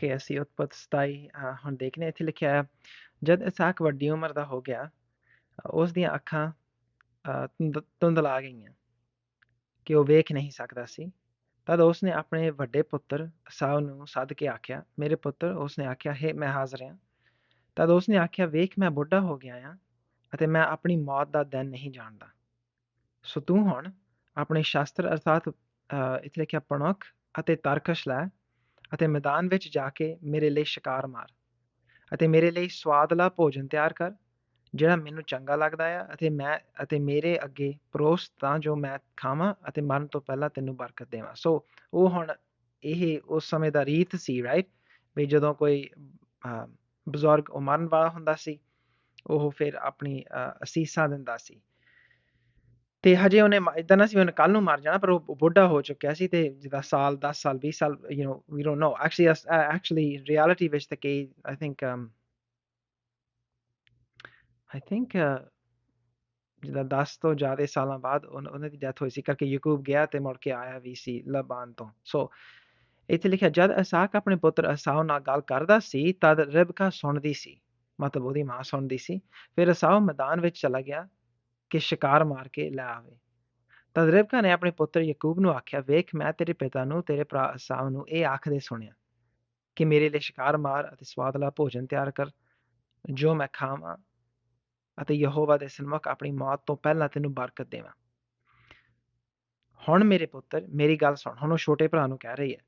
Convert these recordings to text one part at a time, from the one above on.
Okay ਅਸੀਂ ਉਤਪਤ 27 ਹੁਣ ਦੇਖਦੇ ਹਾਂ ਇੱਥੇ ਲਿਖਿਆ ਹੈ ਜਦ ਇਸਾਕ ਵੱਡੀ ਉਮਰ ਦਾ ਹੋ ਗਿਆ ਉਸ ਦੀਆਂ ਅੱਖਾਂ ਧੁੰਦਲਾ ਗਈਆਂ ਕਿ ਉਹ ਵੇਖ ਨਹੀਂ ਸਕਦਾ ਸੀ ਤਦ ਉਸਨੇ ਆਪਣੇ ਵੱਡੇ ਪੁੱਤਰ ਅਸਾਉ ਨੂੰ ਸੱਦ ਕੇ ਆਖਿਆ ਮੇਰੇ ਪੁੱਤਰ ਉਸਨੇ ਆਖਿਆ ਹੈ ਮੈਂ ਹਾਜ਼ਰ ਹਾਂ। ਤਦ ਉਸਨੇ ਆਖਿਆ ਵੇਖ ਮੈਂ ਬੁੱਢਾ ਹੋ ਗਿਆ ਹਾਂ ਅਤੇ ਮੈਂ ਆਪਣੀ ਮੌਤ ਦਾ ਦਿਨ ਨਹੀਂ ਜਾਣਦਾ। ਸੋ ਤੂੰ ਹੁਣ ਆਪਣੇ ਸ਼ਾਸਤਰ ਅਰਥਾਤ ਅ, ਇੱਥੇ ਲਿਖਿਆ ਪਣਖ ਅਤੇ ਤਰਕਸ਼ ਲੈ ਅਤੇ ਮੈਦਾਨ ਵਿੱਚ ਜਾ ਕੇ ਮੇਰੇ ਲਈ ਸ਼ਿਕਾਰ ਮਾਰ ਅਤੇ ਮੇਰੇ ਲਈ ਸਵਾਦਲਾ ਭੋਜਨ ਤਿਆਰ ਕਰ, ਜਿਹੜਾ ਮੈਨੂੰ ਚੰਗਾ ਲੱਗਦਾ ਆ ਅਤੇ ਮੈਂ ਅਤੇ ਮੇਰੇ ਅੱਗੇ ਪਰੋਸ ਤਾਂ ਜੋ ਮੈਂ ਖਾਵਾਂ ਅਤੇ ਮਰਨ ਤੋਂ ਪਹਿਲਾਂ ਤੈਨੂੰ ਬਰਕਤ ਦੇਵਾਂ। ਸੋ ਉਹ ਹੁਣ ਇਹ ਉਸ ਸਮੇਂ ਦਾ ਰੀਤ ਸੀ ਰਾਈਟ ਵੀ ਜਦੋਂ ਕੋਈ ਬਜ਼ੁਰਗ ਉਹ ਮਰਨ ਵਾਲਾ ਹੁੰਦਾ ਸੀ, ਉਹ ਫਿਰ ਆਪਣੀ ਅਸੀਸਾਂ ਦਿੰਦਾ ਸੀ। ਤੇ ਹਜੇ ਉਹਨੇ ਇਦਾਂ ਨਾ ਸੀ ਉਹਨੇ ਕੱਲ ਨੂੰ ਮਰ ਜਾਣਾ, ਪਰ ਉਹ ਬੁੱਢਾ ਹੋ ਚੁੱਕਿਆ ਸੀ ਤੇ ਜਿੱਦਾਂ ਸਾਲ 10 ਸਾਲ 20 ਸਾਲ you know we don't know actually actually reality ਵਿੱਚ the case I think um I think 10 ਤੋਂ ਜ਼ਿਆਦਾ ਸਾਲਾਂ ਬਾਅਦ ਉਹਨਾਂ ਦੀ ਡੈਥ ਹੋਈ ਸੀ, ਕਰਕੇ ਯਾਕੂਬ ਗਿਆ ਤੇ ਮੁੜ ਕੇ ਆਇਆ ਵੀ ਸੀ ਲਬਾਨ ਤੋਂ। ਸੋ ਇੱਥੇ ਲਿਖਿਆ, ਜਦ ਅਸਾਕ ਆਪਣੇ ਪੁੱਤਰ ਅਸਾਉ ਨਾਲ ਗੱਲ ਕਰਦਾ ਸੀ, ਤਦ ਰਿਬਕਾ ਸੁਣਦੀ ਸੀ, ਮਤਲਬ ਉਹਦੀ ਮਾਂ ਸੁਣਦੀ ਸੀ। ਫਿਰ ਅਸਾਉ ਮੈਦਾਨ ਵਿੱਚ ਚਲਾ ਗਿਆ ਕਿ ਸ਼ਿਕਾਰ ਮਾਰ ਕੇ ਲੈ ਆਵੇ। ਤਦ ਰਿਬਕਾ ਨੇ ਆਪਣੇ ਪੁੱਤਰ ਯਾਕੂਬ ਨੂੰ ਆਖਿਆ, ਵੇਖ, ਮੈਂ ਤੇਰੇ ਪਿਤਾ ਨੂੰ, ਤੇਰੇ ਭਰਾ ਅਸਾਉ ਨੂੰ ਇਹ ਆਖਦੇ ਸੁਣਿਆ ਕਿ ਮੇਰੇ ਲਈ ਸ਼ਿਕਾਰ ਮਾਰ ਅਤੇ ਸਵਾਦਲਾ ਭੋਜਨ ਤਿਆਰ ਕਰ, ਜੋ ਮੈਂ ਖਾਵਾਂ ਅਤੇ ਯਹੋਵਾ ਦੇ ਸਨਮੁਖ ਆਪਣੀ ਮੌਤ ਤੋਂ ਪਹਿਲਾਂ ਤੈਨੂੰ ਬਰਕਤ ਦੇਵਾਂ। ਹੁਣ ਮੇਰੇ ਪੁੱਤਰ, ਮੇਰੀ ਗੱਲ ਸੁਣ, ਹੁਣ ਉਹ ਛੋਟੇ ਭਰਾ ਨੂੰ ਕਹਿ ਰਹੀ ਹੈ,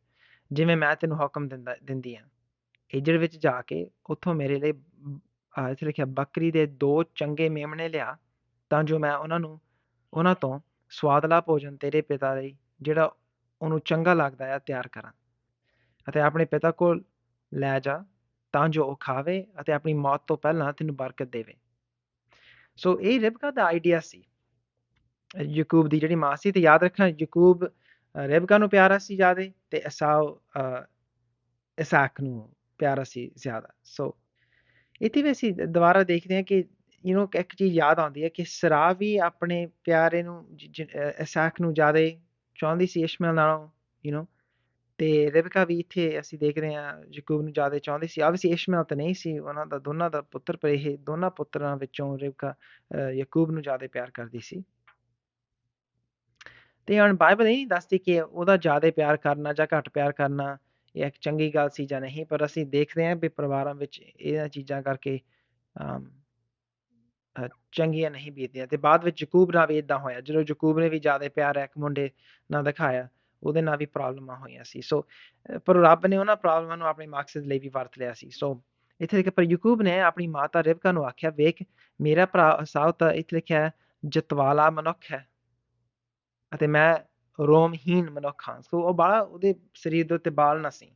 ਜਿਵੇਂ ਮੈਂ ਤੈਨੂੰ ਹੁਕਮ ਦਿੰਦਾ, ਦਿੰਦੀ ਹਾਂ। ਏਜੜ ਵਿੱਚ ਜਾ ਕੇ ਉੱਥੋਂ ਮੇਰੇ ਲਈ ਇੱਥੇ ਲਿਖਿਆ, ਬੱਕਰੀ ਦੇ ਦੋ ਚੰਗੇ ਮੇਮਣੇ ਲਿਆ ਤਾਂ ਜੋ ਮੈਂ ਉਹਨਾਂ ਨੂੰ, ਉਹਨਾਂ ਤੋਂ ਸਵਾਦਲਾ ਭੋਜਨ ਤੇਰੇ ਪਿਤਾ ਲਈ, ਜਿਹੜਾ ਉਹਨੂੰ ਚੰਗਾ ਲੱਗਦਾ ਹੈ ਤਿਆਰ ਕਰਾਂ। ਅਤੇ ਆਪਣੇ ਪਿਤਾ ਕੋਲ ਲੈ ਜਾ, ਤਾਂ ਜੋ ਉਹ ਖਾਵੇ ਅਤੇ ਆਪਣੀ ਮੌਤ ਤੋਂ ਪਹਿਲਾਂ ਤੈਨੂੰ ਬਰਕਤ ਦੇਵੇ। ਸੋ ਇਹ ਰਿਬਕਾ ਦਾ ਆਈਡੀਆ ਸੀ। ਯਾਕੂਬ ਦੀ ਜਿਹੜੀ ਮਾਂ ਸੀ, ਤੇ ਯਾਦ ਰੱਖਣਾ, ਯਾਕੂਬ, ਅਹ, ਰਿਬਕਾ ਨੂੰ ਪਿਆਰਾ ਸੀ ਜ਼ਿਆਦਾ, ਤੇ ਅਸਾਉ ਇਸਾਕ ਨੂੰ ਪਿਆਰਾ ਸੀ ਜ਼ਿਆਦਾ। ਸੋ ਇੱਥੇ ਵੀ ਅਸੀਂ ਦੁਬਾਰਾ ਦੇਖਦੇ ਹਾਂ ਕਿ ਯੂ نو ਇੱਕ ਚੀਜ਼ ਯਾਦ ਆਉਂਦੀ ਹੈ ਕਿ ਸਰਾ ਵੀ ਆਪਣੇ ਪਿਆਰੇ ਨੂੰ ਜ- ਜ- ਅਹ ਇਸਾਕ ਨੂੰ ਜ਼ਿਆਦਾ ਚਾਹੁੰਦੀ ਸੀ ਇਸ਼ਮਾਇਲ ਨਾਲੋਂ ਯੂ نو ਤੇ ਰਿਬਕਾ ਵੀ ਇੱਥੇ ਅਸੀਂ ਦੇਖਦੇ ਹਾਂ ਯਾਕੂਬ ਨੂੰ ਜ਼ਿਆਦਾ ਚਾਹੁੰਦੀ ਸੀ ਆਬਵੀਅਸਲੀ ਇਸ਼ਮਾਇਲ ਤਾਂ ਨਹੀਂ ਸੀ ਉਹਨਾਂ ਦਾ ਦੋਨਾਂ ਦਾ ਪੁੱਤਰ ਪਰ ਇਹ ਦੋਨਾਂ ਪੁੱਤਰਾਂ ਵਿੱਚੋਂ ਰਿਬਕਾ ਅਹ, ਯਾਕੂਬ ਨੂੰ ਜ਼ਿਆਦਾ ਪਿਆਰ ਕਰਦੀ ਸੀ ਤੇ ਹੁਣ ਬਾਈਬਲ ਇਹ ਨਹੀਂ ਦੱਸਦੀ ਕਿ ਉਹਦਾ ਜ਼ਿਆਦਾ ਪਿਆਰ ਕਰਨਾ ਜਾਂ ਘੱਟ ਪਿਆਰ ਕਰਨਾ ਇਹ ਇੱਕ ਚੰਗੀ ਗੱਲ ਸੀ ਜਾਂ ਨਹੀਂ ਪਰ ਅਸੀਂ ਦੇਖਦੇ ਹਾਂ ਵੀ ਪਰਿਵਾਰਾਂ ਵਿੱਚ ਇਹਨਾਂ ਚੀਜ਼ਾਂ ਕਰਕੇ ਅਮ, ਅਹ, ਚੰਗੀਆਂ ਨਹੀਂ ਬੀਤਦੀਆਂ ਤੇ ਬਾਅਦ ਵਿੱਚ ਯਕੂਬ ਨਾਲ ਵੀ ਇਦਾਂ ਹੋਇਆ ਜਦੋਂ ਯਾਕੂਬ ਨੇ ਵੀ ਜ਼ਿਆਦਾ ਪਿਆਰ ਇੱਕ ਮੁੰਡੇ ਨਾਲ ਦਿਖਾਇਆ ਉਹਦੇ ਨਾਲ ਵੀ ਪ੍ਰੋਬਲਮਾਂ ਹੋਈਆਂ ਸੀ। ਸੋ ਪਰ ਰੱਬ ਨੇ ਉਹਨਾਂ ਪ੍ਰੋਬਲਮਾਂ ਨੂੰ ਆਪਣੇ ਮਕਸਦ ਲਈ ਵੀ ਵਰਤ ਲਿਆ ਸੀ। ਸੋ ਇੱਥੇ ਲਿਖਿਆ ਪਰ ਯਾਕੂਬ ਨੇ ਆਪਣੀ ਮਾਤਾ ਰਿਬਕਾ ਨੂੰ ਆਖਿਆ ਵੇਖ ਮੇਰਾ ਭਰਾ ਅਸਾਉ ਤਾਂ ਇੱਥੇ ਲਿਖਿਆ ਜਤਵਾਲਾ ਮਨੁੱਖ ਹੈ ਅਤੇ ਮੈਂ ਰੋਮਹੀਨ ਮਨੁੱਖ ਹਾਂ। ਸੋ ਉਹ ਬਾਲਾ ਉਹਦੇ ਸਰੀਰ ਦੇ ਉੱਤੇ ਬਾਲ ਨਾ ਸੀ।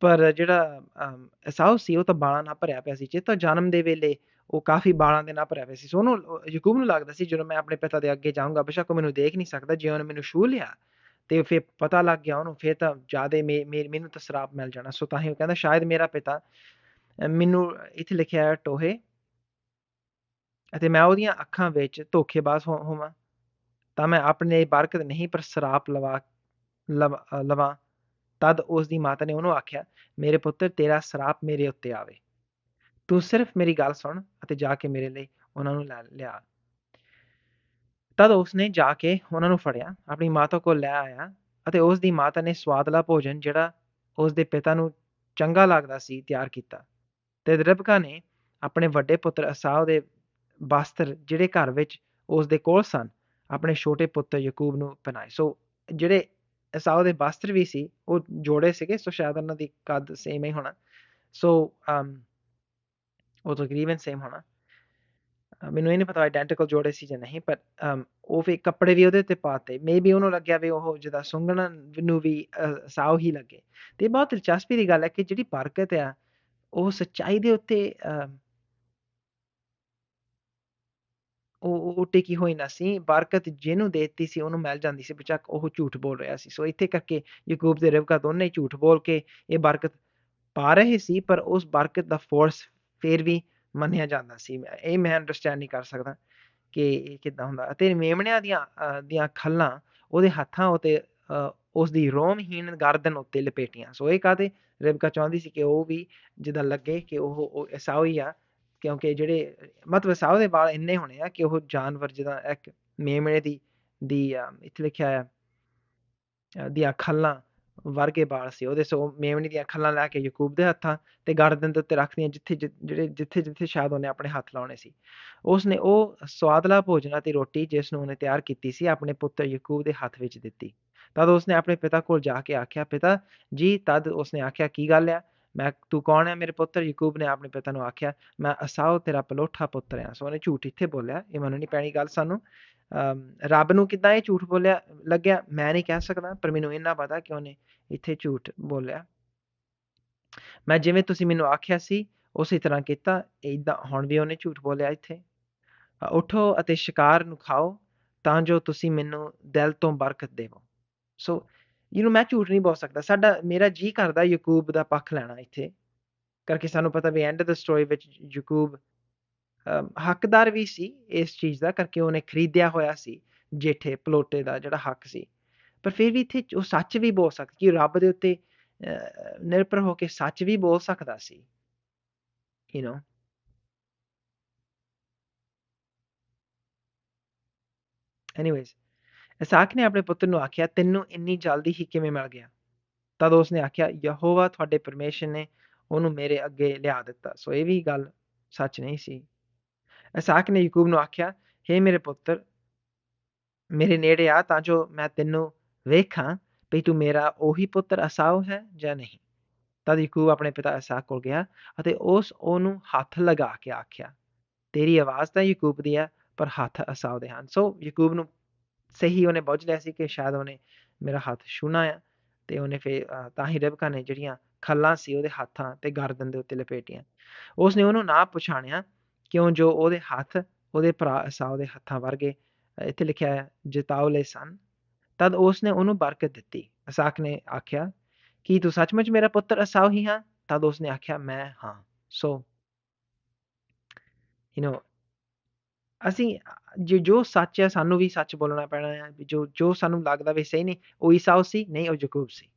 ਪਰ ਜਿਹੜਾ ਅਮ, ਅਸਾਉ ਸੀ ਉਹ ਤਾਂ ਬਾਲਾਂ ਨਾਲ ਭਰਿਆ ਪਿਆ ਸੀ। ਜੇ ਤਾਂ ਜਨਮ ਦੇ ਵੇਲੇ ਉਹ ਕਾਫੀ ਬਾਲਾਂ ਦੇ ਨਾਲ ਭਰਿਆ ਪਿਆ ਸੀ। ਸੋ ਉਹਨੂੰ ਯਕੂਬ ਨੂੰ ਲੱਗਦਾ ਸੀ, ਜਦੋਂ ਮੈਂ ਆਪਣੇ ਪਿਤਾ ਦੇ ਅੱਗੇ ਜਾਊਂਗਾ, ਬੇਸ਼ੱਕ ਉਹ ਮੈਨੂੰ ਦੇਖ ਨਹੀਂ ਸਕਦਾ, ਜੇ ਉਹਨੇ ਮੈਨੂੰ ਛੂ ਲਿਆ, ਤੇ ਫਿਰ ਪਤਾ ਲੱਗ ਗਿਆ ਉਹਨੂੰ, ਫਿਰ ਤਾਂ ਜਿਆਦੇ ਮੈਨੂੰ ਤਾਂ ਸਰਾਪ ਮਿਲ ਜਾਣਾ। ਸੋ ਤਾਂ ਹੀ ਉਹ ਕਹਿੰਦਾ, ਸ਼ਾਇਦ ਮੇਰਾ ਪਿਤਾ ਮੈਨੂੰ ਇੱਥੇ ਲਿਖਿਆ ਹੈ ਟੋਹੇ, ਅਤੇ ਮੈਂ ਉਹਦੀਆਂ ਅੱਖਾਂ ਵਿੱਚ ਧੋਖੇਬਾਜ਼ ਹੋਵਾਂ, ਤਾਂ ਮੈਂ ਆਪਣੇ ਬਰਕਤ ਨਹੀਂ, ਪਰ ਸਰਾਪ ਲਵਾ, ਲਵ- ਲਵਾਂ। ਤਦ ਉਸ ਦੀ ਮਾਤਾ ਨੇ ਉਹਨੂੰ ਆਖਿਆ, ਮੇਰੇ ਪੁੱਤਰ, ਤੇਰਾ ਸਰਾਪ ਮੇਰੇ ਉੱਤੇ ਆਵੇ। ਤੂੰ ਸਿਰਫ ਮੇਰੀ ਗੱਲ ਸੁਣ ਅਤੇ ਜਾ ਕੇ ਮੇਰੇ ਲਈ ਉਹਨਾਂ ਨੂੰ ਲੈ, ਲਿਆ। ਤਦ ਉਸਨੇ ਜਾ ਕੇ ਉਹਨਾਂ ਨੂੰ ਫੜਿਆ, ਆਪਣੀ ਮਾਤਾ ਕੋਲ ਲੈ ਆਇਆ ਅਤੇ ਉਸ ਦੀ ਮਾਤਾ ਨੇ ਸਵਾਦਲਾ ਭੋਜਨ ਜਿਹੜਾ ਉਸ ਦੇ ਪਿਤਾ ਨੂੰ ਚੰਗਾ ਲੱਗਦਾ ਸੀ ਤਿਆਰ ਕੀਤਾ ਤੇ ਰਿਬਕਾ ਨੇ ਆਪਣੇ ਵੱਡੇ ਪੁੱਤਰ ਅਸਾਉ ਦੇ ਬਾਸਤਰ ਜਿਹੜੇ ਘਰ ਵਿੱਚ ਉਸ ਦੇ ਕੋਲ ਸਨ, ਆਪਣੇ ਛੋਟੇ ਪੁੱਤਰ ਯਾਕੂਬ ਨੂੰ ਪਹਿਨਾਏ। ਸੋ ਜਿਹੜੇ ਅਸਾਉ ਦੇ ਬਾਸਤਰ ਵੀ ਸੀ, ਉਹ ਜੋੜੇ ਸੀਗੇ, ਸੋ ਸ਼ਾਇਦ ਉਹਨਾਂ ਦੀ ਕੱਦ ਸੇਮ ਹੀ ਹੋਣਾ। ਸੋ, ਅਮ ਉਹ ਤਕਰੀਬਨ ਸੇਮ ਹੋਣਾ ਮੈਨੂੰ ਇਹ ਨਹੀਂ ਪਤਾ ਆਇਡੈਂਟੀਕਲ ਜੋੜੇ ਸੀ ਜਾਂ ਨਹੀਂ ਪਰ ਉਹ ਵੀ ਕੱਪੜੇ ਵੀ ਉਹਦੇ ਉੱਤੇ ਪਾਤੇ ਮੇਬੀ ਉਹਨੂੰ ਲੱਗਿਆ ਵੀ ਉਹ ਜਿਹਦਾ ਸੁੰਗਣ ਨੂੰ ਵੀ ਸਾਉ ਹੀ ਲੱਗੇ ਤੇ ਬਹੁਤ ਦਿਲਚਸਪੀ ਦੀ ਗੱਲ ਹੈ ਕਿ ਜਿਹੜੀ ਬਰਕਤ ਆ ਉਹ ਸੱਚਾਈ ਦੇ ਉੱਤੇ ਉਹ ਉਹ ਟਿਕੀ ਹੋਈ ਨਾ ਸੀ ਬਰਕਤ ਜਿਹਨੂੰ ਦੇਤੀ ਸੀ ਉਹਨੂੰ ਮਿਲ ਜਾਂਦੀ ਸੀ ਬੇਸ਼ੱਕ ਉਹ ਝੂਠ ਬੋਲ ਰਿਹਾ ਸੀ ਸੋ ਇੱਥੇ ਕਰਕੇ ਯਾਕੂਬ ਤੇ ਰਿਬਕਾ ਦੋਨੇ ਝੂਠ ਬੋਲ ਕੇ ਇਹ ਬਰਕਤ ਪਾ ਰਹੇ ਸੀ ਪਰ ਉਸ ਬਰਕਤ ਦਾ ਫੋਰਸ ਫਿਰ ਵੀ ਮੰਨਿਆ ਜਾਂਦਾ ਸੀ ਮੈਂ- ਇਹ ਮੈਂ ਅੰਡਰਸਟੈਂਡ ਨਹੀਂ ਕਰ ਸਕਦਾ ਕਿ ਇਹ ਕਿੱਦਾਂ ਹੁੰਦਾ ਅਤੇ ਮੇਮਣਿਆਂ ਦੀਆਂ ਦੀਆਂ ਖੱਲਾਂ ਉਹਦੇ ਹੱਥਾਂ ਉਤੇ ਅਹ, ਉਸ ਦੀ ਰੋਮਹੀਨ ਗਰਦਨ ਉੱਤੇ ਲਪੇਟੀਆਂ। ਸੋ ਇਹ ਕਾਹਤੇ ਰਿਬਕਾ ਚਾਹੁੰਦੀ ਸੀ ਕਿ ਉਹ ਵੀ ਜਿੱਦਾਂ ਲੱਗੇ ਕਿ ਉਹ ਉਹ ਇਸਾਓ ਹੀ ਆ ਕਿਉਂਕਿ ਜਿਹੜੇ ਮਤਲਬ ਇਸਾਓ ਦੇ ਵਾਲ ਇੰਨੇ ਹੋਣੇ ਆ ਕਿ ਉਹ ਜਾਨਵਰ ਜਿੱਦਾਂ ਇੱਕ ਮੇਮਣੇ ਦੀ ਦੀ ਇੱਥੇ ਲਿਖਿਆ ਆ ਦੀਆਂ ਖੱਲਾਂ ਵਰਗੇ ਵਾਲ ਸੀ ਉਹਦੇ, ਸੋ ਮੇਮਣੀ ਦੀਆਂ ਖੱਲਾਂ ਲੈ ਕੇ ਯਕੂਬ ਦੇ ਹੱਥਾਂ ਤੇ ਗਰਦਨ ਦੇ ਉੱਤੇ ਰੱਖਦੀਆਂ ਜਿੱਥੇ ਜਿਹੜੇ ਜਿੱਥੇ ਜਿੱਥੇ ਸ਼ਾਇਦ ਉਹਨੇ ਆਪਣੇ ਹੱਥ ਲਾਉਣੇ ਸੀ। ਉਸ ਨੇ ਉਹ ਸਵਾਦਲਾ ਭੋਜਨ ਤੇ ਰੋਟੀ ਜਿਸ ਨੂੰ ਉਹਨੇ ਤਿਆਰ ਕੀਤੀ ਸੀ, ਆਪਣੇ ਪੁੱਤਰ ਯਕੂਬ ਦੇ ਹੱਥ ਵਿੱਚ ਦਿੱਤੀ। ਤਦ ਉਸਨੇ ਆਪਣੇ ਪਿਤਾ ਕੋਲ ਜਾ ਕੇ ਆਖਿਆ, ਪਿਤਾ ਜੀ, ਤਦ ਉਸਨੇ ਆਖਿਆ, ਕੀ ਗੱਲ ਆ? ਮੈਂ ਤੂੰ ਕੌਣ ਹੈ? ਮੇਰੇ ਪੁੱਤਰ ਯਕੂਬ ਨੇ ਆਪਣੇ ਪਿਤਾ ਨੂੰ ਆਖਿਆ, ਮੈਂ ਅਸਾਓ, ਤੇਰਾ ਪਲੋਠਾ ਪੁੱਤਰ ਹਾਂ। ਸੋ ਉਹਨੇ ਝੂਠ ਇੱਥੇ ਬੋਲਿਆ, ਇਹ ਮੰਨਣੀ ਪੈਣੀ ਗੱਲ ਸਾਨੂੰ। ਰੱਬ ਨੂੰ ਕਿਦਾਂ ਇਹ ਝੂਠ ਬੋਲਿਆ, ਲੱਗਿਆ? ਮੈਂ ਨਹੀਂ ਕਹਿ ਸਕਦਾ, ਪਰ ਮੈਨੂੰ ਇੰਨਾ ਪਤਾ ਕਿ ਉਹਨੇ ਇੱਥੇ ਝੂਠ ਬੋਲਿਆ। ਮੈਂ ਜਿਵੇਂ ਤੁਸੀਂ ਮੈਨੂੰ ਆਖਿਆ ਸੀ, ਉਸੇ ਤਰ੍ਹਾਂ ਕੀਤਾ। ਇਦਾਂ ਹੁਣ ਵੀ ਉਹਨੇ ਝੂਠ ਬੋਲਿਆ ਇੱਥੇ। ਉਠੋ ਅਤੇ ਸ਼ਿਕਾਰ ਨੂੰ ਖਾਓ, ਤਾਂ ਜੋ ਤੁਸੀਂ ਮੈਨੂੰ ਦਿਲ ਤੋਂ ਬਰਕਤ ਦੇਵੋ। ਸੋ ਜਿਹਨੂੰ ਮੈਂ ਝੂਠ ਨਹੀਂ ਬੋਲ ਸਕਦਾ। ਸਾਡਾ, ਮੇਰਾ ਜੀ ਕਰਦਾ ਯਕੂਬ ਦਾ ਪੱਖ ਲੈਣਾ ਇੱਥੇ। ਕਰਕੇ ਸਾਨੂੰ ਪਤਾ ਵੀ ਐਂਡ ਆਫ ਦ ਸਟੋਰੀ ਵਿੱਚ ਯਕੂਬ ਹੱਕਦਾਰ ਵੀ ਸੀ ਇਸ ਚੀਜ਼ ਦਾ, ਕਰਕੇ ਉਹਨੇ ਖਰੀਦਿਆ ਹੋਇਆ ਸੀ ਜੇਠੇ ਪਲੋਟੇ ਦਾ ਜਿਹੜਾ ਹੱਕ ਸੀ। ਪਰ ਫਿਰ ਵੀ ਇੱਥੇ ਉਹ ਸੱਚ ਵੀ ਬੋਲ ਸਕਦਾ ਕਿ ਰੱਬ ਦੇ ਉੱਤੇ ਨਿਰਭਰ ਹੋ ਕੇ ਸੱਚ ਵੀ ਬੋਲ ਸਕਦਾ ਸੀ। ਯੂ نو ਐਨੀਵੇਜ਼ ਇਸਾਕ ਨੇ ਆਪਣੇ ਪੁੱਤਰ ਨੂੰ ਆਖਿਆ, ਤੈਨੂੰ ਇੰਨੀ ਜਲਦੀ ਹੀ ਕਿਵੇਂ ਮਿਲ ਗਿਆ? ਤਦ ਉਸਨੇ ਆਖਿਆ, ਯਹੋਵਾ ਤੁਹਾਡੇ ਪਰਮੇਸ਼ਰ ਨੇ ਉਹਨੂੰ ਮੇਰੇ ਅੱਗੇ ਲਿਆ ਦਿੱਤਾ। ਸੋ ਇਹ ਵੀ ਗੱਲ ਸੱਚ ਨਹੀਂ ਸੀ। ਇਸਾਕ ਨੇ ਯਾਕੂਬ ਨੂੰ ਆਖਿਆ हे ਮੇਰੇ ਪੁੱਤਰ, ਮੇਰੇ ਨੇੜੇ ਆ ਤਾਂ ਜੋ ਮੈਂ ਤੈਨੂੰ ਵੇਖਾਂ ਵੀ ਤੂੰ ਮੇਰਾ ਉਹੀ ਪੁੱਤਰ ਅਸਾਉ ਹੈ ਜਾਂ ਨਹੀਂ? ਤਦ ਯਾਕੂਬ ਆਪਣੇ ਪਿਤਾ ਇਸਾਕ ਕੋਲ ਗਿਆ ਅਤੇ ਉਸ ਉਹਨੂੰ ਹੱਥ ਲਗਾ ਕੇ ਆਖਿਆ, ਤੇਰੀ ਆਵਾਜ਼ ਤਾਂ ਯਾਕੂਬ ਦੀ ਹੈ, ਪਰ ਹੱਥ ਅਸਾਉ ਦੇ ਹਨ। ਸੋ ਯਾਕੂਬ ਨੂੰ ਸਹੀ ਉਹਨੇ ਬੁੱਝ ਲਿਆ ਸੀ ਕਿ ਸ਼ਾਇਦ ਉਹਨੇ ਮੇਰਾ ਹੱਥ ਛੂਣਾ ਆ ਤੇ ਉਹਨੇ ਫੇ ਤਾਂ ਹੀ ਰਬਕਾ ਨੇ ਜਿਹੜੀਆਂ ਖੱਲਾਂ ਸੀ ਉਹਦੇ ਹੱਥਾਂ ਤੇ ਗਰਦਨ ਦੇ ਉੱਤੇ ਲਪੇਟੀਆਂ ਉਸ ਨੇ ਉਹਨੂੰ ਨਾ ਪਛਾਣਿਆ ਕਿਉਂ ਜੋ ਉਹਦੇ ਹੱਥ ਉਹਦੇ ਭਰਾ ਅਸਾਉ ਦੇ ਹੱਥਾਂ ਵਰਗੇ ਇੱਥੇ ਲਿਖਿਆ ਹੈ ਜਿਤਾਉਲੇ ਸਨ ਤਦ ਉਸ ਨੇ ਉਹਨੂੰ ਬਰਕਤ ਦਿੱਤੀ ਅਸਾਕ ਨੇ ਆਖਿਆ ਕਿ ਤੂੰ ਸੱਚਮੁੱਚ ਮੇਰਾ ਪੁੱਤਰ ਅਸਾਉ ਹੀ ਹਾਂ ਤਦ ਉਸ ਨੇ ਆਖਿਆ ਮੈਂ ਹਾਂ ਸੋ ਯੂ نو ਅਸੀਂ ਜੋ ਜੋ ਸੱਚ ਹੈ ਸਾਨੂੰ ਵੀ ਸੱਚ ਬੋਲਣਾ ਪੈਣਾ ਹੈ ਜੋ ਜੋ ਸਾਨੂੰ ਲੱਗਦਾ ਵੀ ਸਹੀ ਨਹੀਂ, ਉਹ ਈਸਾਉ ਸੀ, ਨਹੀਂ ਉਹ ਯਾਕੂਬ ਸੀ।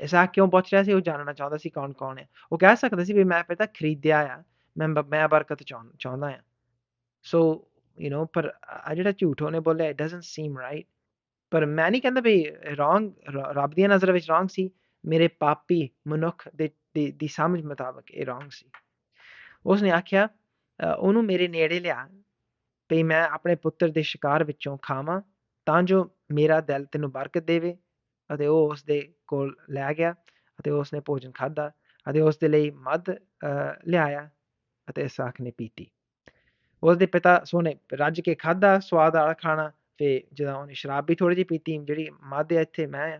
ਇਸਾ ਕਿਉਂ ਪੁੱਛ ਰਿਹਾ ਸੀ, ਉਹ ਜਾਣਨਾ ਚਾਹੁੰਦਾ ਸੀ ਕੌਣ ਕੌਣ ਹੈ ਉਹ ਕਹਿ ਸਕਦਾ ਸੀ ਵੀ ਮੈਂ ਪਤਾ ਖਰੀਦਿਆ ਆ, ਮੈਂ ਮੈਂ ਬਰਕਤ ਚਾਹੁੰਦਾ ਆ। ਸੋ ਯੂ نو ਪਰ ਆ ਜਿਹੜਾ ਝੂਠ ਉਹਨੇ ਬੋਲਿਆ ਇਟ ਡਸਨਟ ਸੀਮ ਰਾਈਟ ਪਰ ਮੈਂ ਨਹੀਂ ਕਹਿੰਦਾ ਵੀ ਰੋਂਗ ਰੱਬ ਦੀ ਨਜ਼ਰ ਵਿੱਚ ਰੋਂਗ ਸੀ, ਮੇਰੇ ਪਾਪੀ ਮਨੁੱਖ ਦੇ, ਦੀ ਸਮਝ ਮੁਤਾਬਕ ਇਹ ਰੋਂਗ ਸੀ। ਉਸਨੇ ਆਖਿਆ ਉਹਨੂੰ ਮੇਰੇ ਨੇੜੇ ਲਿਆ ਵੀ ਮੈਂ ਆਪਣੇ ਪੁੱਤਰ ਦੇ ਸ਼ਿਕਾਰ ਵਿੱਚੋਂ ਖਾਵਾਂ, ਤਾਂ ਜੋ ਮੇਰਾ ਦਿਲ ਤੈਨੂੰ ਬਰਕਤ ਦੇਵੇ। ਅਤੇ ਉਹ ਉਸ ਦੇ ਕੋਲ ਲੈ ਗਿਆ ਅਤੇ ਉਸ ਨੇ ਭੋਜਨ ਖਾਧਾ ਅਤੇ ਉਸ ਦੇ ਲਈ ਮਦ ਲਿਆਇਆ ਅਤੇ ਇਸਾਕ ਨੇ ਪੀਤੀ। ਉਸ ਦੇ ਪਿਤਾ ਸੋਨੇ ਰੱਜ ਕੇ ਖਾਧਾ, ਸਵਾਦ ਵਾਲਾ ਖਾਣਾ ਤੇ ਜਦੋਂ ਉਹਨੇ ਸ਼ਰਾਬ ਵੀ ਥੋੜੀ ਜਿਹੀ ਪੀਤੀ, ਜਿਹੜੀ ਮਦ ਹੈ, ਇੱਥੇ ਮੈਂ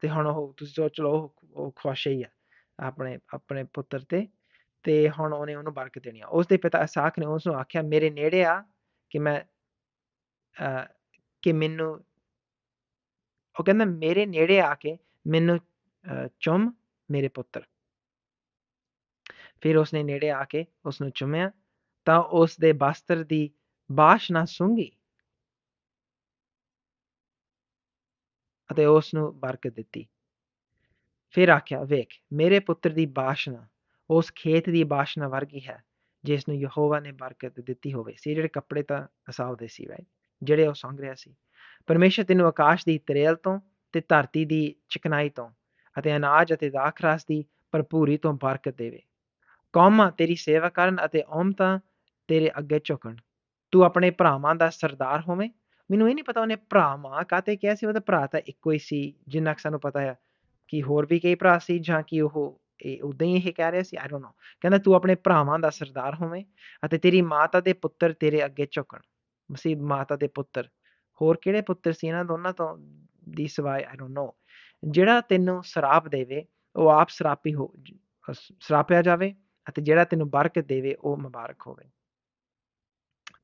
ਤੇ ਹੁਣ ਉਹ ਤੁਸੀਂ ਸੋਚ ਲਓ, ਉਹ ਖੁਸ਼ ਹੀ ਆ ਆਪਣੇ ਆਪਣੇ ਪੁੱਤਰ ਤੇ। ਤੇ ਹੁਣ ਉਹਨੇ ਉਹਨੂੰ ਬਰਕਤ ਦੇਣੀ ਆ। ਉਸ ਦੇ ਪਿਤਾ ਇਸਾਕ ਨੇ ਉਸ ਨੂੰ ਆਖਿਆ, ਮੇਰੇ ਨੇੜੇ ਆ ਕਿ ਮੈਂ ਕਿ ਮੈਨੂੰ ਉਹ ਕਹਿੰਦਾ ਮੇਰੇ ਨੇੜੇ ਆ ਕੇ ਮੈਨੂੰ ਚੁੰਮ ਮੇਰੇ ਪੁੱਤਰ ਫਿਰ ਉਸਨੇ ਨੇੜੇ ਆ ਕੇ ਉਸ ਨੂੰ ਚੁੰਮਿਆ ਤਾਂ ਉਸ ਦੇ ਬਸਤਰ ਦੀ ਬਾਸ਼ਨਾ ਸੁੰਗੀ ਅਤੇ ਉਸ ਨੂੰ ਬਰਕਤ ਦਿੱਤੀ ਫਿਰ ਆਖਿਆ ਵੇਖ ਮੇਰੇ ਪੁੱਤਰ ਦੀ ਬਾਸ਼ਨਾ ਉਸ ਖੇਤ ਦੀ ਬਾਸ਼ਨਾ ਵਰਗੀ ਹੈ ਜਿਸ ਨੂੰ ਯਹੋਵਾ ਨੇ ਬਰਕਤ ਦਿੱਤੀ ਹੋਵੇ। ਸੀ ਜਿਹੜੇ ਕੱਪੜੇ ਤਾਂ ਅਸਾਵ ਦੇ ਸੀ ਰਾਈਟ ਜਿਹੜੇ ਉਹ ਸੰਗ ਰਿਹਾ ਸੀ। ਪਰਮੇਸ਼ਰ ਤੈਨੂੰ ਆਕਾਸ਼ ਦੀ ਤਰੇਲ ਤੋਂ ਤੇ ਧਰਤੀ ਦੀ ਚਿਕਨਾਈ ਤੋਂ ਅਤੇ ਅਨਾਜ ਅਤੇ ਦਾਖਰਾਸ ਦੀ ਭਰਪੂਰੀ ਤੋਂ ਬਰਕਤ ਦੇਵੇ। ਕੌਮਾਂ ਤੇਰੀ ਸੇਵਾ ਕਰਨ ਅਤੇ ਔਮਤਾਂ ਤੇਰੇ ਅੱਗੇ ਝੁਕਣ। ਤੂੰ ਆਪਣੇ ਭਰਾਵਾਂ ਦਾ ਸਰਦਾਰ ਹੋਵੇਂ। ਮੈਨੂੰ ਇਹ ਨਹੀਂ ਪਤਾ ਉਹਨੇ ਭਰਾਵਾਂ ਕਾਤੇ ਕਿਹਾ ਸੀ, ਉਹਦਾ ਭਰਾ ਤਾਂ ਇੱਕੋ ਹੀ ਸੀ, ਜਿੰਨਾ ਕਿ ਸਾਨੂੰ ਪਤਾ ਹੈ ਕਿ ਹੋਰ ਵੀ ਕਈ ਭਰਾ ਸੀ ਜਾਂ ਕਿ ਉਹ ਇਹ ਉਦਾਂ ਹੀ ਇਹ ਕਹਿ ਰਿਹਾ ਸੀ ਆਈ ਡੋਨਟ ਨੋ ਕਹਿੰਦਾ, ਤੂੰ ਆਪਣੇ ਭਰਾਵਾਂ ਦਾ ਸਰਦਾਰ ਹੋਵੇਂ ਅਤੇ ਤੇਰੀ ਮਾਤਾ ਦੇ ਪੁੱਤਰ ਤੇਰੇ ਅੱਗੇ ਝੁਕਣ। ਮਸੀਹ ਮਾਤਾ ਦੇ ਪੁੱਤਰ। ਹੋਰ ਕਿਹੜੇ ਪੁੱਤਰ ਸੀ ਇਹਨਾਂ ਦੋਨਾਂ ਤੋਂ ਦੀ ਸਵਾਏ? ਆਈ ਡੋਨਟ ਨੋ ਜਿਹੜਾ ਤੈਨੂੰ ਸ਼ਰਾਪ ਦੇਵੇ, ਉਹ ਆਪ ਸ਼ਰਾਪੀ ਹੋ ਸ਼ਰਾਪਿਆ ਜਾਵੇ ਅਤੇ ਜਿਹੜਾ ਤੈਨੂੰ ਬਰਕਤ ਦੇਵੇ, ਉਹ ਮੁਬਾਰਕ ਹੋਵੇ।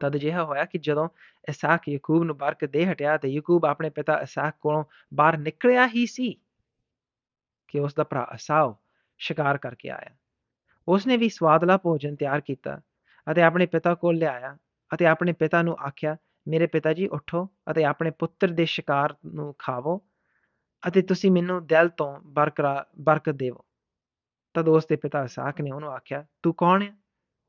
ਤਦ ਜਿਹਾ ਹੋਇਆ ਕਿ ਜਦੋਂ ਇਸਾਕ ਯਾਕੂਬ ਨੂੰ ਬਰਕਤ ਦੇ ਹਟਿਆ ਤੇ ਯਾਕੂਬ ਆਪਣੇ ਪਿਤਾ ਇਸਾਕ ਕੋਲੋਂ ਬਾਹਰ ਨਿਕਲਿਆ ਹੀ ਸੀ ਕਿ ਉਸ ਦਾ ਭਰਾ ਅਸਾਓ ਸ਼ਿਕਾਰ ਕਰਕੇ ਆਇਆ। ਉਸਨੇ ਵੀ ਸਵਾਦਲਾ ਭੋਜਨ ਤਿਆਰ ਕੀਤਾ ਅਤੇ ਆਪਣੇ ਪਿਤਾ ਕੋਲ ਲਿਆਇਆ ਅਤੇ ਆਪਣੇ ਪਿਤਾ ਨੂੰ ਆਖਿਆ, ਮੇਰੇ ਪਿਤਾ ਜੀ, ਉਠੋ ਅਤੇ ਆਪਣੇ ਪੁੱਤਰ ਦੇ ਸ਼ਿਕਾਰ ਨੂੰ ਖਾਵੋ ਅਤੇ ਤੁਸੀਂ ਮੈਨੂੰ ਦਿਲ ਤੋਂ ਬਰਕਰਾਰ ਬਰਕਤ ਦੇਵੋ। ਤਦ ਉਸ ਦੇ ਪਿਤਾ ਇਸਾਕ ਨੇ ਉਹਨੂੰ ਆਖਿਆ, ਤੂੰ ਕੌਣ ਹੈ?